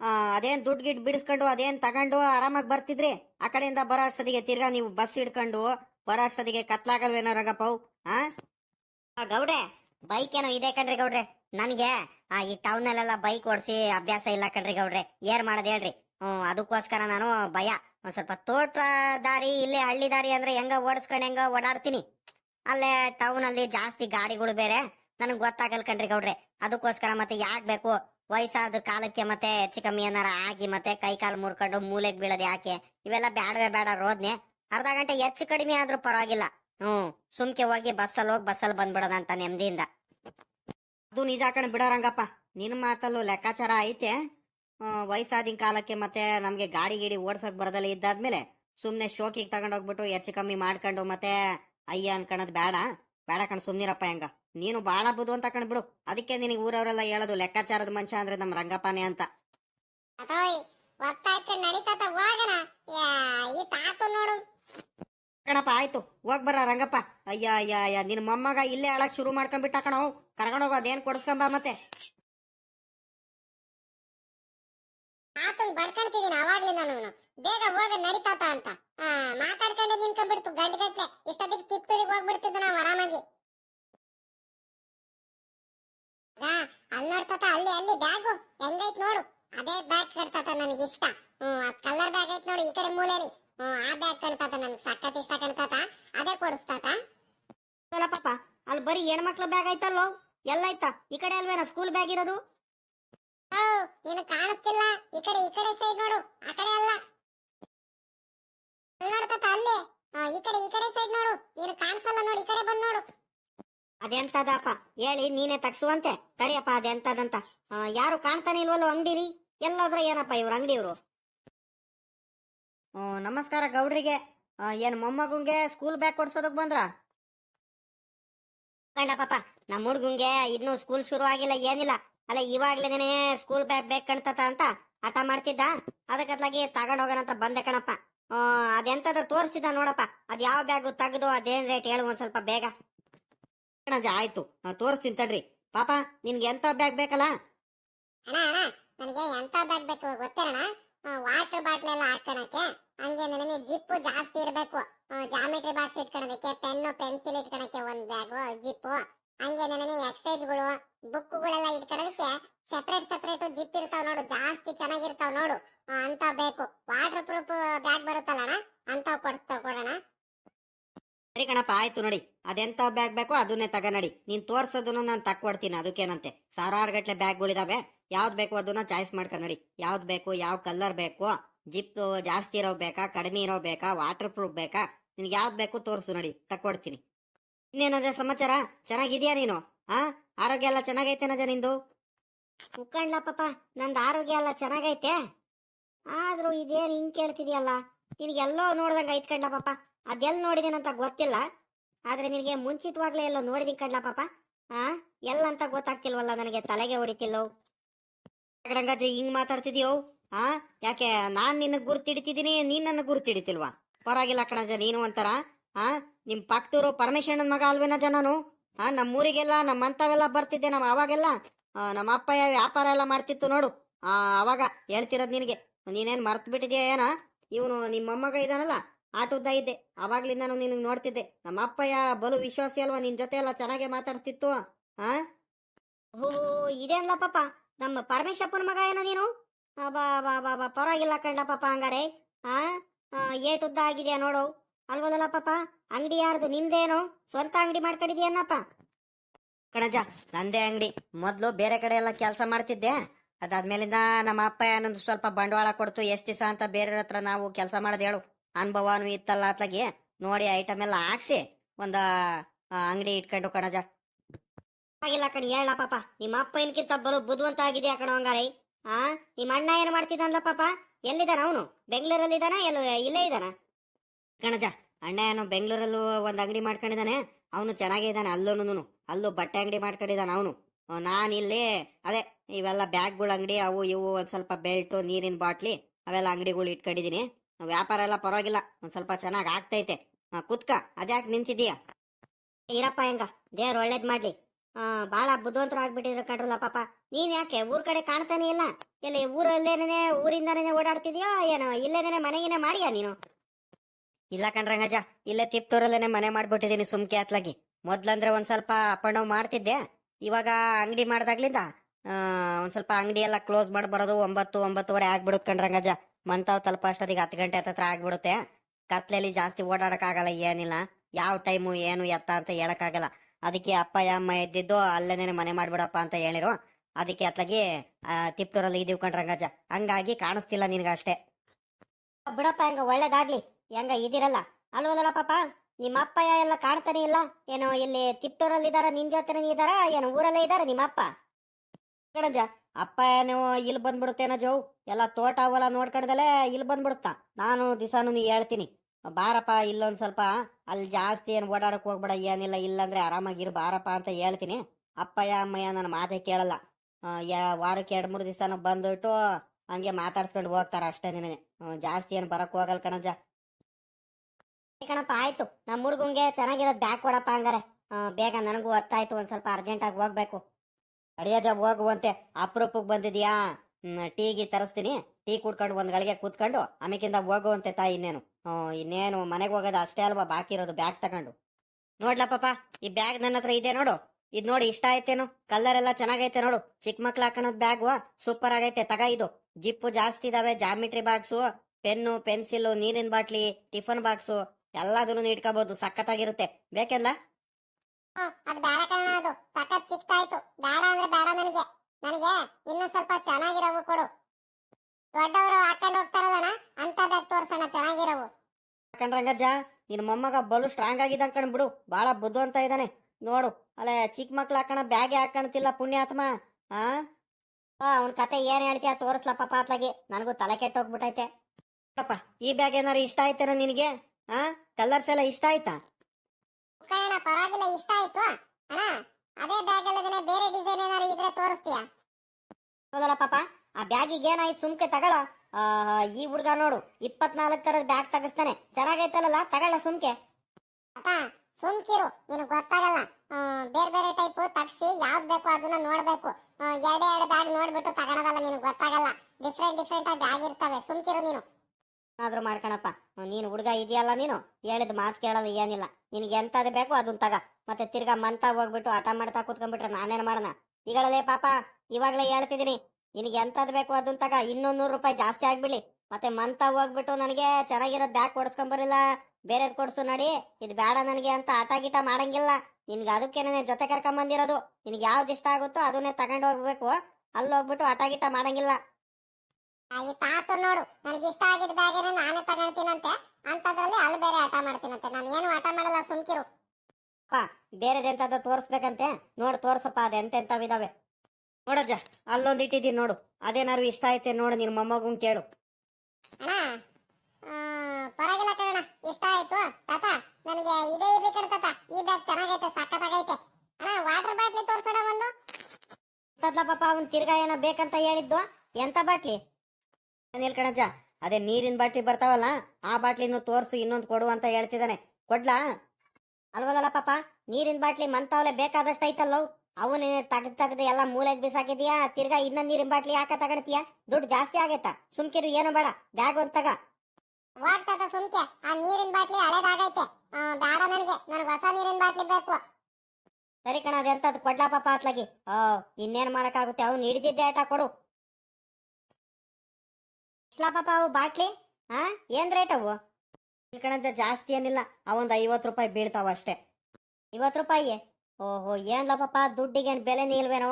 ಆ, ಅದೇನ್ ದುಡ್ಡು ಗಿಡ್ ಬಿಡಿಸ್ಕೊಂಡು ಅದೇನ್ ತಗೊಂಡು ಆರಾಮಾಗಿ ಬರ್ತಿದ್ರಿ? ಆ ಕಡೆಯಿಂದ ಬರೋ ಅಷ್ಟೊತ್ತಿಗೆ ತಿರ್ಗಾ ನೀವು ಬಸ್ ಹಿಡ್ಕೊಂಡು ಬರೋ ಅಷ್ಟೊತ್ತಿಗೆ ಕತ್ಲಾಗಲ್ವೇನೋ ರಂಗಪ್ಪ ಅವು? ಗೌಡ್ರೆ ಬೈಕ್ ಏನೋ ಇದೆ ಕಣ್ರಿ ಗೌಡ್ರೆ. ನನ್ಗೆ ಆ, ಈ ಟೌನ್ ಅಲ್ಲೆಲ್ಲ ಬೈಕ್ ಓಡಿಸಿ ಅಭ್ಯಾಸ ಇಲ್ಲ ಕಣ್ರಿ ಗೌಡ್ರೆ. ಏನ್ ಮಾಡೋದ್ ಹೇಳ್ರಿ. ಹ್ಮ್, ಅದಕ್ಕೋಸ್ಕರ ನಾನು ಭಯ. ಒಂದ್ ಸ್ವಲ್ಪ ತೋಟ ದಾರಿ, ಇಲ್ಲೇ ಹಳ್ಳಿ ದಾರಿ ಅಂದ್ರೆ ಹೆಂಗ ಓಡಿಸ್ಕೊಂಡ್ ಹೆಂಗ ಓಡಾಡ್ತೀನಿ. ಅಲ್ಲೇ ಟೌನ್ ಅಲ್ಲಿ ಜಾಸ್ತಿ ಗಾಡಿಗಳು ಬೇರೆ. ನನಗ್ ಗೊತ್ತಾಗಲ್ ಕಣ್ರಿ ಗೌಡ್ರೆ. ಅದಕ್ಕೋಸ್ಕರ ಮತ್ತೆ ಯಾಕ್ ಬೇಕು? ವಯಸ್ಸಾದ ಕಾಲಕ್ಕೆ ಮತ್ತೆ ಹೆಚ್ಚು ಕಮ್ಮಿ ಏನಾರ ಆಗಿ ಮತ್ತೆ ಕೈ ಕಾಲು ಮುರ್ಕೊಂಡು ಮೂಲೆಗ್ ಬೀಳೋದ್ ಯಾಕೆ? ಇವೆಲ್ಲ ಬೇಡವೇ ಬೇಡ ರೋದ್ನೆ. ಅರ್ಧ ಗಂಟೆ ಹೆಚ್ಚು ಕಡಿಮೆ ಆದ್ರೂ ಪರವಾಗಿಲ್ಲ. ಹ್ಮ್. ಸುಮ್ಕೆ ಹೋಗಿ ಬಸ್ಸಲ್ಲಿ ಹೋಗಿ ಬಸ್ಸಲ್ಲಿ ಬಂದ್ಬಿಡೋಣ ಅಂತ ನೆಮ್ಮದಿಯಿಂದ ಅದು ನಿಜ ಕಣ ಬಿಡೋ ರಂಗಪ್ಪ. ನಿನ್ನ ಮಾತಲ್ಲೂ ಲೆಕ್ಕಾಚಾರ ಐತೆ. ವಯಸ್ಸಾದಿನ ಕಾಲಕ್ಕೆ ಮತ್ತೆ ನಮ್ಗೆ ಗಾಡಿ ಗಿಡಿ ಓಡ್ಸಕ್ ಬರದಲ್ಲ ಇದ್ದಾದ್ಮೇಲೆ ಸುಮ್ನೆ ಶೋಕಿಗೆ ತಗೊಂಡೋಗ್ಬಿಟ್ಟು ಹೆಚ್ಚು ಕಮ್ಮಿ ಮಾಡ್ಕೊಂಡು ಮತ್ತೆ ಅಯ್ಯ ಅನ್ಕಣದ್ ಬೇಡ. ಬೇಡ ಕಣ್ ಸುಮ್ನಿರಪ್ಪ ಹೆಂಗ. ನೀನು ಬಾಳ ಬುದು ಅಂತ ಕಣ್ಬಿಡು ಅದಕ್ಕೆ ನಿನಗೆ ಊರವರೆಲ್ಲ ಹೇಳೋದು ಲೆಕ್ಕಾಚಾರದ ಮನುಷ್ಯ ಅಂದ್ರೆ ನಮ್ ರಂಗಪ್ಪನೇ ಅಂತ. ಈ ತಾತು ನೋಡು. ಕಣಪ್ಪ, ಆಯ್ತು. ಹೋಗ್ ಬರ ರಂಗಪ್ಪ. ಅಯ್ಯ ಅಯ್ಯ ಅಯ್ಯ, ನಿನ್ ಮೊಮ್ಮಗ ಇಲ್ಲೇ ಅಳಕ್ ಶುರು ಮಾಡ್ಕೊಂಡ್ಬಿಟ್ಟ ಕಣೋ. ಕರ್ಕೊಂಡೋಗ ಅದೇನ್ ಕೊಡಿಸ್ಕೊಂಬ ಮತ್ತೆ. ತಾತನ್ ಬಡ್ಕೊಂತಿದೀನಿ ಅವಾಗ್ಲಿಂದ ನಾನು. ಬೇಗ ಹೋಗ ನಡೀತಾತ ಅಂತ. ಮಾತಾಡ್ಕೊಂಡೆ ನಿಂತ್ಕೊಂಡ್ಬಿಡ್ತು ಗಂಟೆಗಟ್ಲೆ ಇಷ್ಟೊತ್ತಿಗೆ ತಿಪ್ಪೂರಿಗೆ ಹೋಗ್ಬಿಡ್ತಿದ್ದು ನಾವು ಆರಾಮಾಗಿ. ಅಲ್ಲಿ ನೋಡ್ತಾತ ಅಲ್ಲಿ ಅಲ್ಲಿ ಬ್ಯಾಗು. ಹೆಂಗೈತ್ ನೋಡು. ಅದೇ ಬ್ಯಾಗ್ ಕಟ್ತಾತ ನನಗೆ ಇಷ್ಟ. ಹ್ಮ್ ಕಲರ್ ಬ್ಯಾಗ್ ಐತ್ ನೋಡು ಈ ಕಡೆ ಮೂಲೆಯಲ್ಲಿ ಬ್ಯಾಗ್ ಕಣ್ತಾತ ನನ್ಗೆ ಸಖತ್ ಇಷ್ಟ ಕಣ್ತಾತ? ಅದೇ ಕೊಡಿಸ್ತಾತ. ಅಲ್ಲ ಪಾಪ ಅಲ್ಲಿ ಬರೀ ಹೆಣ್ಮಕ್ಳ ಬ್ಯಾಗ್ ಐತಲ್ಲೋ? ಎಲ್ಲ ಐತಾ? ಈ ಕಡೆ ಅಲ್ವೇನ ಸ್ಕೂಲ್ ಬ್ಯಾಗ್ ಇರೋದು? ನೀನು ಕಾಣಿಸ್ತಿಲ್ಲ ಈ ಕಡೆ ಈ ಕಡೆ ಸೈಡ್ ನೋಡು. ಆ ಕಡೆ ಅಲ್ಲ. ನೋಡ್ತಾತ ಅಲ್ಲಿ. ಈ ಕಡೆ ಈ ಕಡೆ ಸೈಡ್ ನೋಡು. ನೀನು ಕಾಣಿಸಲ್ಲ ನೋಡಿ ಈ ಕಡೆ ಬಂದ್ ನೋಡು. ಅದೆಂತದಪ್ಪ? ಹೇಳಿ ನೀನೇ ತಗ್ಸುವಂತೆ. ತಡಿಯಪ್ಪ ಅದೆಂತದಂತ. ಯಾರು ಕಾಣ್ತಾನೆ ಇಲ್ವಲ್ಲೋ ಅಂಗಡಿಲಿ ಎಲ್ಲೋದ್ರ ಏನಪ್ಪ ಇವ್ರ ಅಂಗಡಿ ಇವ್ರು ಹ್ಮ್, ನಮಸ್ಕಾರ ಗೌಡ್ರಿಗೆ. ಏನು ಏನ್ ಮೊಮ್ಮಗುಂಗೆ ಸ್ಕೂಲ್ ಬ್ಯಾಗ್ ಕೊಡ್ಸೋದಕ್ ಬಂದ್ರ? ಕಂಡ ಪಾಪ ನಮ್ಮ ಹುಡ್ಗುಂಗೆ ಇನ್ನು ಸ್ಕೂಲ್ ಶುರು ಆಗಿಲ್ಲ ಏನಿಲ್ಲ. ಅಲ್ಲ ಇವಾಗ್ಲೇನೆ ಸ್ಕೂಲ್ ಬ್ಯಾಗ್ ಬೇಕು ಕಣ್ತತ ಅಂತ ಹಠ ಮಾಡ್ತಿದ್ದ. ಅದಕ್ಕತ್ಲಾಗಿ ತಗೊಂಡ್ ಹೋಗೋಣ ಅಂತ ಬಂದೆ ಕಣಪ್ಪ. ಆ, ಅದೆಂತದ ತೋರಿಸಿದ ನೋಡಪ್ಪ. ಅದ್ ಯಾವ ಬ್ಯಾಗ್ ತೆಗ್ದು ಅದೇನ್ ರೇಟ್ ಹೇಳು ಒಂದ್ ಸ್ವಲ್ಪ ಬೇಗ. ಕಣಜ ಆಯ್ತು. ತೋರಿಸ್ತೀನಿ ತಡ್ರಿ. ಪಾಪ ನಿನ್ಗೆ ಎಂತ ಬ್ಯಾಗ್ ಬೇಕಲ್ಲ? ಅಣ್ಣ ಅಣ್ಣ ನನಗೆ ಎಂತ ಬ್ಯಾಗ್ ಬೇಕು ಗೊತ್ತೇನಣ್ಣ ವಾಟರ್ ಬಾಟ್ಲ್ ಎಲ್ಲ ಹಾಕೋಣಕ್ಕೆ ಹಂಗೆ ನನಗೆ ಜಿಪ್ಪು ಜಾಸ್ತಿ ಇರಬೇಕು ಜಾಮಿಟ್ರಿ ಬಾಕ್ಸ್ ಇಟ್ಕೊಳೋದಕ್ಕೆ ಪೆನ್ನು ಪೆನ್ಸಿಲ್ ಇಟ್ಕೊಳಕ್ಕೆ ಒಂದ್ ಬ್ಯಾಗು ಜಿಪ್ಪು ಹಂಗೆ ನನಗೆ ಎಕ್ಸೈಸ್ಗಳು ಬುಕ್ಗಳೆಲ್ಲ ಇಟ್ಕೊಳೋದಕ್ಕೆ ಸೆಪರೇಟ್ ಸೆಪರೇಟ್ ಜಿಪ್ ಇರ್ತಾವ ನೋಡು ಜಾಸ್ತಿ ಚೆನ್ನಾಗಿರ್ತಾವ ನೋಡು ಆ, ಅಂತ ಬೇಕು ವಾಟರ್ ಪ್ರೂಫ್ ಬ್ಯಾಗ್ ಬರುತ್ತಲ್ಲಣ್ಣ ಅಂತಾವ್ ಕೊಡ್ತಾವ್ ಕೊಡೋಣ ಸರಿ ಕಣಪ್ಪ ಆಯ್ತು ನೋಡಿ. ಅದೆಂತ ಬ್ಯಾಗ್ ಬೇಕೋ ಅದನ್ನೇ ತಗ ನಡಿ. ನೀನ್ ತೋರ್ಸೋದನ್ನ ನಾನು ತಕ್ಕೊಡ್ತೀನಿ ಅದಕ್ಕೇನಂತೆ. ಸಾವಿರಾರು ಗಟ್ಲೆ ಬ್ಯಾಗ್ಗಳಿದಾವೆ ಯಾವ್ದು ಬೇಕು ಅದನ್ನ ಚಾಯ್ಸ್ ಮಾಡ್ಕೊಂಡ್ ನಡಿ. ಯಾವ್ದು ಬೇಕು, ಯಾವ ಕಲರ್ ಬೇಕು ಜಿಪ್ ಜಾಸ್ತಿ ಇರೋ ಬೇಕಾ, ಕಡಿಮೆ ಇರೋ ಬೇಕಾ ವಾಟರ್ ಪ್ರೂಫ್ ಬೇಕಾ? ನಿನ್ಗೆ ಯಾವ್ದು ಬೇಕು ತೋರಿಸು ನೋಡಿ. ತಕ್ಕೊಡ್ತೀನಿ ಇನ್ನೇನಂದ್ರೆ ಸಮಾಚಾರ? ಚೆನ್ನಾಗಿದ್ಯಾ ನೀನು? ಆ? ಆರೋಗ್ಯ ಎಲ್ಲ ಚೆನ್ನಾಗೈತೆ ನಜ ನಿಂದು ಮುಕ್ಕಂಡ್ಲ ಪಾಪ, ನಂದು ಆರೋಗ್ಯ ಎಲ್ಲ ಚೆನ್ನಾಗೈತೆ. ಆದ್ರೂ ಇದೇನು ಹಿಂಗ್ ಕೇಳ್ತಿದ್ಯಲ್ಲ? ನಿನಗೆಲ್ಲೋ ನೋಡ್ದಂಗ ಐತ್ ಕಂಡ ಪಾಪ. ಅದೆಲ್ಲ ನೋಡಿದೇನಂತ ಗೊತ್ತಿಲ್ಲ. ಆದ್ರೆ ನಿನಗೆ ಮುಂಚಿತವಾಗ್ಲೇ ಎಲ್ಲೋ ನೋಡಿದೀನಿ ಕಡ್ಲ ಪಾಪ? ಆ? ಎಲ್ಲಂತ ಗೊತ್ತಾಗ್ತಿಲ್ವಲ್ಲ ನನಗೆ, ತಲೆಗೆ ಹೊಡಿತಿಲ್ಲೋ? ರಂಗಾಜಿ ಹಿಂಗ್ ಮಾತಾಡ್ತಿದ್ಯೋ? ಆ? ಯಾಕೆ, ನಾನ್ ನಿನ್ನ ಗುರ್ತಿಡಿತಿದ್ದೀನಿ, ನೀನ್ ನನ್ನ ಗುರ್ತಿಡಿತಿಲ್ವಾ? ಪರವಾಗಿಲ್ಲ ಕಣಜ ನೀನು ಒಂಥರ, ಆ? ನಿಮ್ ಪಕ್ತೂರು ಪರಮೇಶ್ವರನ ಮಗ ಅಲ್ವೇನ ಜನನು ಆ? ನಮ್ಮೂರಿಗೆಲ್ಲ ನಮ್ಮಂತವೆಲ್ಲ ಬರ್ತಿದ್ದೆ, ನಮ್ಮ ಅವಾಗೆಲ್ಲ ನಮ್ಮ ಅಪ್ಪ ವ್ಯಾಪಾರ ಎಲ್ಲ ಮಾಡ್ತಿತ್ತು ನೋಡು. ಆ, ಅವಾಗ ಹೇಳ್ತಿರೋದು ನಿನಗೆ. ನೀನೇನ್ ಮರ್ತ್ ಬಿಟ್ಟಿದ್ಯಾ ಏನ? ಇವನು ನಿಮ್ಮ ಮೊಮ್ಮಗ ಇದಾನಲ್ಲ? ಆಟೋದ್ದ ಇದ್ದೆ. ಅವಾಗ್ಲಿಂದ ನಿನಗೆ ನೋಡ್ತಿದ್ದೆ. ನಮ್ಮ ಅಪ್ಪಯ್ಯ ಬಲು ವಿಶ್ವಾಸಿ ಅಲ್ವಾ? ನಿನ್ ಜೊತೆ ಎಲ್ಲ ಚೆನ್ನಾಗೆ ಮಾತಾಡ್ತಿತ್ತು. ಹಾ ಓ ಇದೇನ್ಲ ಪಾಪ. ನಮ್ಮ ಪರಮೇಶಪ್ಪನ ಮಗ ಏನೋ ನೀನು? ಬಾ ಬಾ ಬಾ ಬಾ. ಪರವಾಗಿಲ್ಲ ಕಂಡ ಪಾಪ ಹಂಗಾರೆ. ಹಾ ಏಟ್ ಉದ್ದ ಆಗಿದೆಯಾ ನೋಡು. ಅಲ್ವದಲ್ಲ ಪಾಪ? ಅಂಗಡಿ ಯಾರ್ದು? ನಿಮ್ದೇನು? ಸ್ವಂತ ಅಂಗಡಿ ಮಾಡ್ಕೊಂಡಿದ್ಯನ್ನಪ್ಪ ಕಣಜ, ನಂದೇ ಅಂಗಡಿ. ಮೊದ್ಲು ಬೇರೆ ಕಡೆ ಎಲ್ಲ ಕೆಲಸ ಮಾಡ್ತಿದ್ದೆ. ಅದಾದ್ಮೇಲಿಂದ ನಮ್ಮ ಅಪ್ಪ ಏನೊಂದು ಸ್ವಲ್ಪ ಬಂಡವಾಳ ಕೊಡ್ತು. ಎಷ್ಟು ದಿವಸ ಅಂತ ಬೇರೆಯವ್ರ ಹತ್ರ ನಾವು ಕೆಲಸ ಮಾಡೋದು ಹೇಳು. ಅನುಭವನು ಇತ್ತಲ್ಲ ಅತ್ಲಾಗಿ. ನೋಡಿ ಐಟಮ್ ಎಲ್ಲ ಹಾಕ್ಸಿ, ಒಂದ ಅಂಗಡಿ ಇಟ್ಕೊಂಡು ಕಣಜ. ಆಗಿಲ್ಲ ಕಣ್ ಹೇಳ ಪಾಪ. ನಿಮ್ಮ ಅಪ್ಪ ಇನ್ಕಿಂತ ಬಲು ಬುದ್ಧಿವಂತ ಆಗಿದೆಯಾ ಕಣ ಹಂಗಾರೆ? ಆ, ನಿಮ್ಮ ಅಣ್ಣ ಏನ್ ಮಾಡ್ತಿದ್ದಾನಲ್ಲ ಪಾಪ? ಎಲ್ಲಿದ್ದಾನ ಅವನು? ಬೆಂಗಳೂರಲ್ಲಿ ಇದಾನ ಎಲ್ಲ, ಇಲ್ಲೇ ಇದಾನ ಕಣಜ, ಅಣ್ಣ ಏನು ಬೆಂಗಳೂರಲ್ಲೂ ಒಂದ್ ಅಂಗಡಿ ಮಾಡ್ಕೊಂಡಿದ್ದಾನೆ. ಅವನು ಚೆನ್ನಾಗೇ ಇದ್ದಾನೆ ಅಲ್ಲೂನು ಅಲ್ಲೂ ಬಟ್ಟೆ ಅಂಗಡಿ ಮಾಡ್ಕೊಂಡಿದ್ದಾನೆ ಅವನು. ನಾನು ಇಲ್ಲಿ ಅದೇ, ಇವೆಲ್ಲ ಬ್ಯಾಗ್ಗಳ ಅಂಗಡಿ, ಅವು ಇವು ಒಂದ್ ಸ್ವಲ್ಪ ಬೆಲ್ಟು, ನೀರಿನ ಬಾಟ್ಲಿ, ಅವೆಲ್ಲ ಅಂಗಡಿಗಳು ಇಟ್ಕೊಂಡಿದೀನಿ ವ್ಯಾಪಾರ ಎಲ್ಲ ಪರವಾಗಿಲ್ಲ ಒಂದ್ ಸ್ವಲ್ಪ ಚೆನ್ನಾಗ್ ಆಗ್ತೈತೆ. ಕುತ್ಕ ಅದ್ಯಾಕೆ ನಿಂತಿದೀಯ ಇರಪ್ಪ ಹೆಂಗ ದೇವ್ರು ಒಳ್ಳೇದ್ ಮಾಡ್ಲಿ. ಆ ಬಾಳ ಬುದ್ಧಿವಂತರು ಆಗ್ಬಿಟ್ಟಿದ್ರು ಕಣ್ರಲ್ಲ ಪಾಪ. ನೀನ್ ಯಾಕೆ ಊರ್ ಕಡೆ ಕಾಣ್ತಾನೆ ಇಲ್ಲ? ಎಲ್ಲಿ ಊರಲ್ಲೇನೇ ಊರಿಂದಾನೇ ಓಡಾಡ್ತಿದ್ಯಾ ಏನೋ ಇಲ್ಲೇನೇ ಮನೆಗಿನ ಮಾಡಿಯಾ ನೀನು? ಇಲ್ಲ ಕಣ್ರಂಗಜ ಇಲ್ಲೇ ತಿಪ್ಟೂರಲ್ಲೇನೆ ಮನೆ ಮಾಡ್ಬಿಟ್ಟಿದೀನಿ ಸುಮ್ಕೆ ಅತ್ಲಾಗಿ. ಮೊದ್ಲಂದ್ರೆ ಒಂದ್ ಸ್ವಲ್ಪ ಅಪ್ ಅಂಡ್ ಡೌನ್ ಮಾಡ್ತಿದ್ದೆ. ಇವಾಗ ಅಂಗಡಿ ಮಾಡ್ದಾಗ್ಲಿಂದ ಆ, ಒಂದ್ ಸ್ವಲ್ಪ ಅಂಗಡಿ ಎಲ್ಲ ಕ್ಲೋಸ್ ಮಾಡಿ ಬರೋದು ಒಂಬತ್ತು ಒಂಬತ್ತುವರೆ ಆಗ್ಬಿಡುತ್ತೆ ಕಣ್ರಂಗಜ ಮಂತಾವ್ ತಲುಪ ಅಷ್ಟೊತ್ತಿಗೆ ಹತ್ತು ಗಂಟೆ ಹತ್ತತ್ರ ಆಗ್ಬಿಡುತ್ತೆ. ಕತ್ಲೆಯಲ್ಲಿ ಜಾಸ್ತಿ ಓಡಾಡಕ್ಕಾಗಲ್ಲ, ಏನಿಲ್ಲ. ಯಾವ ಟೈಮು ಏನು ಎತ್ತ ಅಂತ ಹೇಳಕ್ಕಾಗಲ್ಲ. ಅದಕ್ಕೆ ಅಪ್ಪ, ಅಮ್ಮ ಎದ್ದಿದ್ದು ಅಲ್ಲೇನೆ ಮನೆ ಮಾಡ್ಬಿಡಪ್ಪ ಅಂತ ಹೇಳಿರು. ಅದಕ್ಕೆ ಅತ್ಲಾಗಿ ತಿಪ್ಟೂರಲ್ಲಿ ಇದೀವಿ ಕಣ್ರಂಗಜ ಹಂಗಾಗಿ ಕಾಣಿಸ್ತಿಲ್ಲ ನಿನ್ಗ ಅಷ್ಟೇ. ಬಿಡಪ್ಪ, ಹೆಂಗ ಒಳ್ಳೇದಾಗ್ಲಿ. ಹೆಂಗ ಇದಿರಲ್ಲ ಅಲ್ವಲ್ಲ ಪಾಪ? ನಿಮ್ಮ ಅಪ್ಪ ಎಲ್ಲ ಕಾಣ್ತಾನೆ ಇಲ್ಲ? ಏನೋ ಇಲ್ಲಿ ತಿಪ್ಟೂರಲ್ಲಿ ಇದಾರ ನಿನ್ ಜೊತೆ ಇದಾರ? ಏನೋ ಊರಲ್ಲೇ ಇದಾರ ನಿಮ್ಮ ಅಪ್ಪ ಕಣಜ ಅಪ್ಪ ನೀವು ಇಲ್ಲಿ ಬಂದ್ಬಿಡುತ್ತೇನೋ ಜೋ. ಎಲ್ಲ ತೋಟ ಅವೆಲ್ಲ ನೋಡ್ಕೊಂಡದಲ್ಲೇ ಇಲ್ಲಿ ಬಂದ್ಬಿಡುತ್ತಾ. ನಾನು ದಿಸಾನು ಹೇಳ್ತೀನಿ. ಬಾರಪ್ಪ, ಇಲ್ಲೊಂದು ಸ್ವಲ್ಪ ಅಲ್ಲಿ ಜಾಸ್ತಿ ಏನು ಓಡಾಡಕ್ ಹೋಗ್ಬೇಡ, ಏನಿಲ್ಲ, ಇಲ್ಲಾಂದ್ರೆ ಆರಾಮಾಗಿರು ಬಾರಪ್ಪ ಅಂತ ಹೇಳ್ತೀನಿ. ಅಪ್ಪಯ್ಯ, ಅಮ್ಮಯ್ಯ ನನ್ನ ಮಾತೇ ಕೇಳಲ್ಲ. ವಾರಕ್ಕೆ ಎರಡು, ಮೂರು ದಿವಸ ಬಂದ್ಬಿಟ್ಟು ಹಂಗೆ ಮಾತಾಡ್ಸ್ಕೊಂಡು ಹೋಗ್ತಾರ ಅಷ್ಟೇ ನಿನಗೆ. ಜಾಸ್ತಿ ಏನು ಬರಕ್ ಹೋಗಲ್ಲ ಕಣಜ. ಕಣಪ್ಪ, ಆಯ್ತು. ನಮ್ಮ ಹುಡುಗಂಗೆ ಚೆನ್ನಾಗಿರೋದು ಬ್ಯಾಕ್ ಕೊಡಪ್ಪ ಹಂಗಾರೆ. ಬೇಗ ನನಗೂ ಹೊತ್ತಾಯ್ತು, ಒಂದ್ ಸ್ವಲ್ಪ ಅರ್ಜೆಂಟ್ ಆಗಿ ಹೋಗ್ಬೇಕು. ಅಡಿಯಾಜ ಹೋಗುವಂತೆ ಅಪರೂಪಕ್ಕೆ ಬಂದಿದ್ಯಾ? ಟೀಗೆ ತರಿಸ್ತೀನಿ. ಟೀ ಕುಡ್ಕೊಂಡು ಒಂದ್ ಗಳಿಗೆ ಕೂತ್ಕೊಂಡು ಆಮೇಕಿಂದ ಹೋಗುವಂತೆ ತಾಯಿ ಇನ್ನೇನು. ಇನ್ನೇನು ಮನೆಗೆ ಹೋಗೋದು ಅಷ್ಟೇ ಅಲ್ವಾ? ಬಾಕಿ ಇರೋದು ಬ್ಯಾಗ್ ತಗೊಂಡು. ನೋಡ್ಲಾ ಪಾಪ, ಈ ಬ್ಯಾಗ್ ನನ್ನ ಹತ್ರ ಇದೆ ನೋಡು. ಇದ್ ನೋಡಿ ಇಷ್ಟ ಆಯ್ತೇನು? ಕಲರ್ ಎಲ್ಲ ಚೆನ್ನಾಗೈತೆ ನೋಡು. ಚಿಕ್ಕ ಮಕ್ಳು ಹಾಕೋದ್ ಬ್ಯಾಗ್ ಸೂಪರ್ ಆಗೈತೆ. ತಗ ಇದು. ಜಿಪ್ಪು ಜಾಸ್ತಿ ಇದಾವೆ. ಜಾಮಿಟ್ರಿ ಬಾಕ್ಸು, ಪೆನ್ನು ಪೆನ್ಸಿಲ್ ನೀರಿನ ಬಾಟ್ಲಿ, ಟಿಫನ್ ಬಾಕ್ಸು ಎಲ್ಲದನ್ನು ಇಟ್ಕೋಬಹುದು ಸಖತ್ತಾಗಿರುತ್ತೆ. ಬೇಕೆಲ್ಲ ಅದ್ ಬೇಡ ಕಣ ಅದು. ಸಖತ್ ಸಿಕ್ತಾಯ್ತು ಬೇಡ ಅಂದ್ರೆ ಬೇಡ ನನಗೆ. ನನಗೆ ಇನ್ನು ಸ್ವಲ್ಪ ಚೆನ್ನಾಗಿರೋವು ಕೊಡು. ದೊಡ್ಡವರು ಹಾಕೊಂಡು ಹೋಗ್ತಾರಲ್ಲಣ್ಣ, ಅಂತ ಬ್ಯಾಗ್ ತೋರ್ಸೋಣ ಚೆನ್ನಾಗಿರೋವು. ಕಣ್ರಂಗಜ್ಜ ನಿನ್ ಮೊಮ್ಮಗ ಬಲು ಸ್ಟ್ರಾಂಗ್ ಆಗಿದ್ದಂಗ್ ಕಣ್ ಬಿಡು. ಬಾಳ ಬುದ್ಧಿವಂತ ಇದ್ದಾನೆ. ನೋಡು, ಅಲ್ಲ ಚಿಕ್ಕ ಮಕ್ಳು ಹಾಕೋಣ, ಬ್ಯಾಗೆ ಹಾಕಣ್ತಿಲ್ಲ ಪುಣ್ಯಾತ್ಮ, ಆ? ಅವ್ನ ಕತೆ ಏನ್ ಹೇಳ್ತೀಯ ತೋರಿಸ್ಲಪ್ಪ ಪಾತ್ಲಾಗಿ. ನನಗೂ ತಲೆ ಕೆಟ್ಟೋಗ್ಬಿಟ್ಟೈತೆ ಅಪ್ಪ, ಈ ಬ್ಯಾಗ್ ಏನಾರು ಇಷ್ಟ ಆಯ್ತೇನ ನಿನಗೆ, ಆ? ಕಲರ್ಸ್ ಎಲ್ಲ ಇಷ್ಟ ಆಯ್ತಾ? ಕಣ ಪರವಾಗಿಲ್ಲ ಇಷ್ಟ ಆಯ್ತು ಅಣ್ಣ ಅದೇ ಬ್ಯಾಗ್ ಅಲ್ಲದೇನೆ ಬೇರೆ ಡಿಸೈನ್ ಏನಾರು ಇದ್ರೆ ತೋರಿಸ್ತೀಯಾ? ಹೌದಲ್ಲ ಪಾಪ ಆ ಬ್ಯಾಗಿಗೆ ಏನಾಯ್ತು ಸುಮ್ಕೆ ತಗೊಳ. ಈ ಹುಡುಗ ನೋಡು ಇಪ್ಪತ್ನಾಲ್ಕು ತರದ ಬ್ಯಾಗ್ ತಗಸ್ತಾನೆ. ಚೆನ್ನಾಗೈತಲ್ಲ ತಗೊಳ್ಳ ಸುಮ್ಕೆ. ಅಪ್ಪ ಸುಮ್ಕಿರು ನಿನಗೆ ಗೊತ್ತಾಗಲ್ಲ. ಬೇರೆ ಬೇರೆ ಟೈಪ್ ತಗ್ಸಿ ಯಾವ್ದು ಬೇಕು ಅದನ್ನ ನೋಡ್ಬೇಕು. ಎರಡೆ ಎರಡೇ ಎರಡು ಬ್ಯಾಗ್ ನೋಡ್ಬಿಟ್ಟು ತಗೊಳೋದಲ್ಲ ನಿನಗೆ ಗೊತ್ತಾಗಲ್ಲ. ಡಿಫ್ರೆಂಟ್ ಡಿಫ್ರೆಂಟ್ ಆಗಿ ಬ್ಯಾಗ್ ಇರ್ತವೆ. ಸುಮ್ಕಿರು ನೀನು. ಆದ್ರೂ ಮಾಡ್ಕಣಪ್ಪ ನೀನು ಹುಡುಗ ಇದೆಯಲ್ಲ ನೀನು? ಹೇಳಿದ ಮಾತು ಕೇಳಲ್ಲ ಏನಿಲ್ಲ. ನಿನಗೆ ಎಂತದ್ದು ಬೇಕು ಅದನ್ನ ತಗ. ಮತ್ತೆ ತಿರ್ಗಾ ಮಂತ ಹೋಗ್ಬಿಟ್ಟು ಆಟ ಮಾಡ್ತಾ ಕೂತ್ಕೊಂಡ್ಬಿಟ್ರೆ ನಾನೇನು ಮಾಡೋಣ? ಈಗಳಲ್ಲೇ ಪಾಪ, ಇವಾಗಲೇ ಹೇಳ್ತಿದ್ದೀನಿ ನಿನಗೆ ಎಂತದ್ ಬೇಕು ಅದನ್ನ ತಗ. ಇನ್ನೂ ನೂರು ರೂಪಾಯಿ ಜಾಸ್ತಿ ಆಗ್ಬಿಡಿ ಮತ್ತೆ ಮಂತ ಹೋಗ್ಬಿಟ್ಟು ನನಗೆ ಚೆನ್ನಾಗಿರೋದು ಬ್ಯಾಗ್ ಕೊಡ್ಸ್ಕೊಂಬರಿಲ್ಲ ಬೇರೆದ್ ಕೊಡ್ಸು ನಡಿ. ಇದು ಬೇಡ ನನಗೆ ಅಂತ ಆಟ ಗೀಟ ಮಾಡಂಗಿಲ್ಲ. ನಿನ್ಗೆ ಅದಕ್ಕೇನೆ ಜೊತೆ ಕರ್ಕೊಂಡ್ ಬಂದಿರೋದು ನಿನ್ಗೆ ಯಾವ್ದು ಇಷ್ಟ ಆಗುತ್ತೋ ಅದನ್ನೇ ತಗೊಂಡು ಹೋಗ್ಬೇಕು. ಅಲ್ಲಿ ಹೋಗ್ಬಿಟ್ಟು ಆಟ ಗೀಟ ಮಾಡಂಗಿಲ್ಲ. ಈ ತಾತ ನೋಡು ನನಗೆ ಇಷ್ಟ ಆಗಿದ್ದ ಬ್ಯಾಗೇನೆ ನಾನೇ ತಗೊಳ್ತೀನಂತೆ ಅಂತದ್ರಲ್ಲಿ ಅಲ್ಲಿ ಬೇರೆ ಆಟ ಮಾಡ್ತೀನಂತೆ. ನಾನು ಏನು ಆಟ ಮಾಡಲ್ಲ, ಸುಮ್ಕಿರು. ಬೇರೆದೆಂತದ ತೋರಿಸ್ಬೇಕಂತೆ? ನೋಡು, ತೋರ್ಸಪ್ಪ ಅದೆಂತೆಂತವಿದಾವೆ ನೋಡಜ್ಜ ಅಲ್ಲೊಂದು ಇಟ್ಟಿದ್ದೀನಿ ನೋಡು. ಅದೇನಾರು ಇಷ್ಟ ಆಯ್ತೆ ನೋಡು, ನಿನ್ ಮೊಮ್ಮಗು ಕೇಳು. ಅಣ್ಣ ಪರವಾಗಿಲ್ಲ ಕಣ ಇಷ್ಟ ಆಯ್ತು. ತಾತ, ನನಗೆ ಇದೇ ಇರ್ಲಿ ಕಣ ತಾತ. ಈ ಬ್ಯಾಗ್ ಚೆನ್ನಾಗೈತೆ ಸಕ್ಕತ್ತಾಗೈತೆ ಅಣ್ಣ ವಾಟರ್ ಬಾಟ್ಲಿ ತೋರ್ಸೋಣ ಒಂದು. ತದ್ಲ ಪಾಪ, ಅವನ್ ತಿರ್ಗಾ ಏನೋ ಬೇಕಂತ ಹೇಳಿದ್ದು? ಎಂತ ಬಾಟ್ಲಿ ಏನಿಲ್ಲ ಕಣಜ್ಜ ಅದೇ ನೀರಿನ ಬಾಟ್ಲಿ ಬರ್ತಾವಲ್ಲ ಆ ಬಾಟ್ಲಿನೂ ತೋರ್ಸು ಇನ್ನೊಂದು ಕೊಡು ಅಂತ ಹೇಳ್ತಿದ್ದಾನೆ ಕೊಡ್ಲಾ? ಅಲ್ವದಲ್ಲ ಪಾಪ ನೀರಿನ ಬಾಟ್ಲಿ ಮಂತಾವಲೆ ಬೇಕಾದಷ್ಟು ಐತಲ್ಲೋ? ಅವನು ತಗದ್ ತೆಗ್ದು ಎಲ್ಲ ಮೂಲೆಗೆ ಬಿಸಾಕಿದ್ಯಾ? ತಿರ್ಗಾ ಇನ್ನ ನೀರಿನ ಬಾಟ್ಲಿ ಯಾಕ ತಗಡ್ತೀಯಾ? ದುಡ್ಡು ಜಾಸ್ತಿ ಆಗೈತ? ಸುಮ್ಕಿರು ಏನು ಬೇಡ. ಬ್ಯಾಗ್ ಒಂದ್ ತಗ. ವಾಟ್ ತಾತ ಸುಮ್ಕೆ. ಆ ನೀರಿನ ಬಾಟ್ಲಿ ಹಳೇದಾಗೈತೆ. ಬೇಡ ನನಗೆ. ನನಗೆ ಹೊಸ ನೀರಿನ ಬಾಟ್ಲಿ ಬೇಕು. ಸರಿ ಕಣ ಅದೆಂತದ್ ಕೊಡ್ಲಾ ಪಾಪ ಅತ್ಲಾಗಿ? ಓ ಇನ್ನೇನ್ ಮಾಡಕ್ಕಾಗುತ್ತೆ? ಅವ್ನು ಹಿಡಿದಿದ್ದೆ ಆಟ ಕೊಡು. ಪಾಪ ಅವು ಬಾಟ್ಲಿ? ಹಾ ಏನ್ ರೇಟ್ ಅವು? ಕಣಂತ ಜಾಸ್ತಿ ಏನಿಲ್ಲ ಅವೊಂದು ಐವತ್ತು ರೂಪಾಯಿ ಬೀಳ್ತಾವ ಅಷ್ಟೇ. ಇವತ್ತು ರೂಪಾಯಿ? ಓಹೋ ಏನಲ್ಲಪಾ ದುಡ್ಡಿಗೇನು ಬೆಲೆನೇ ಇಲ್ವೇನೋ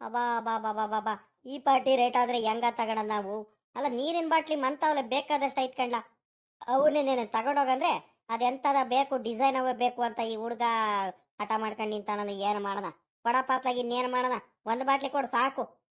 ಅಬಾ ಬಾ ಬಾ ಬಾ ಬಾ ಈ ಪಾರ್ಟಿ ರೇಟ್ ಆದ್ರೆ ಹೆಂಗ ತಗೋಣ ನಾವು? ಅಲ್ಲ, ನೀರಿನ ಬಾಟ್ಲಿ ಮಂತಾವಲ್ಲ, ಬೇಕಾದಷ್ಟು ಐತ್ಕಂಡ್ಲ ಅವನ್ನೇನೇನು ತಗೊಂಡೋಗಂದ್ರೆ ಅದೆಂತದ ಬೇಕು, ಡಿಸೈನ್ ಅವೇ ಬೇಕು ಅಂತ ಈ ಹುಡ್ಗ ಹಠ ಮಾಡ್ಕೊಂಡು ನಿಂತಾನ ಏನು ಮಾಡೋಣ ಕೊಡಪ್ಪ ಅತ್ಲಾಗ ಇನ್ನೇನು ಮಾಡೋಣ ಒಂದು ಬಾಟ್ಲಿ ಕೊಡು, ಸಾಕು.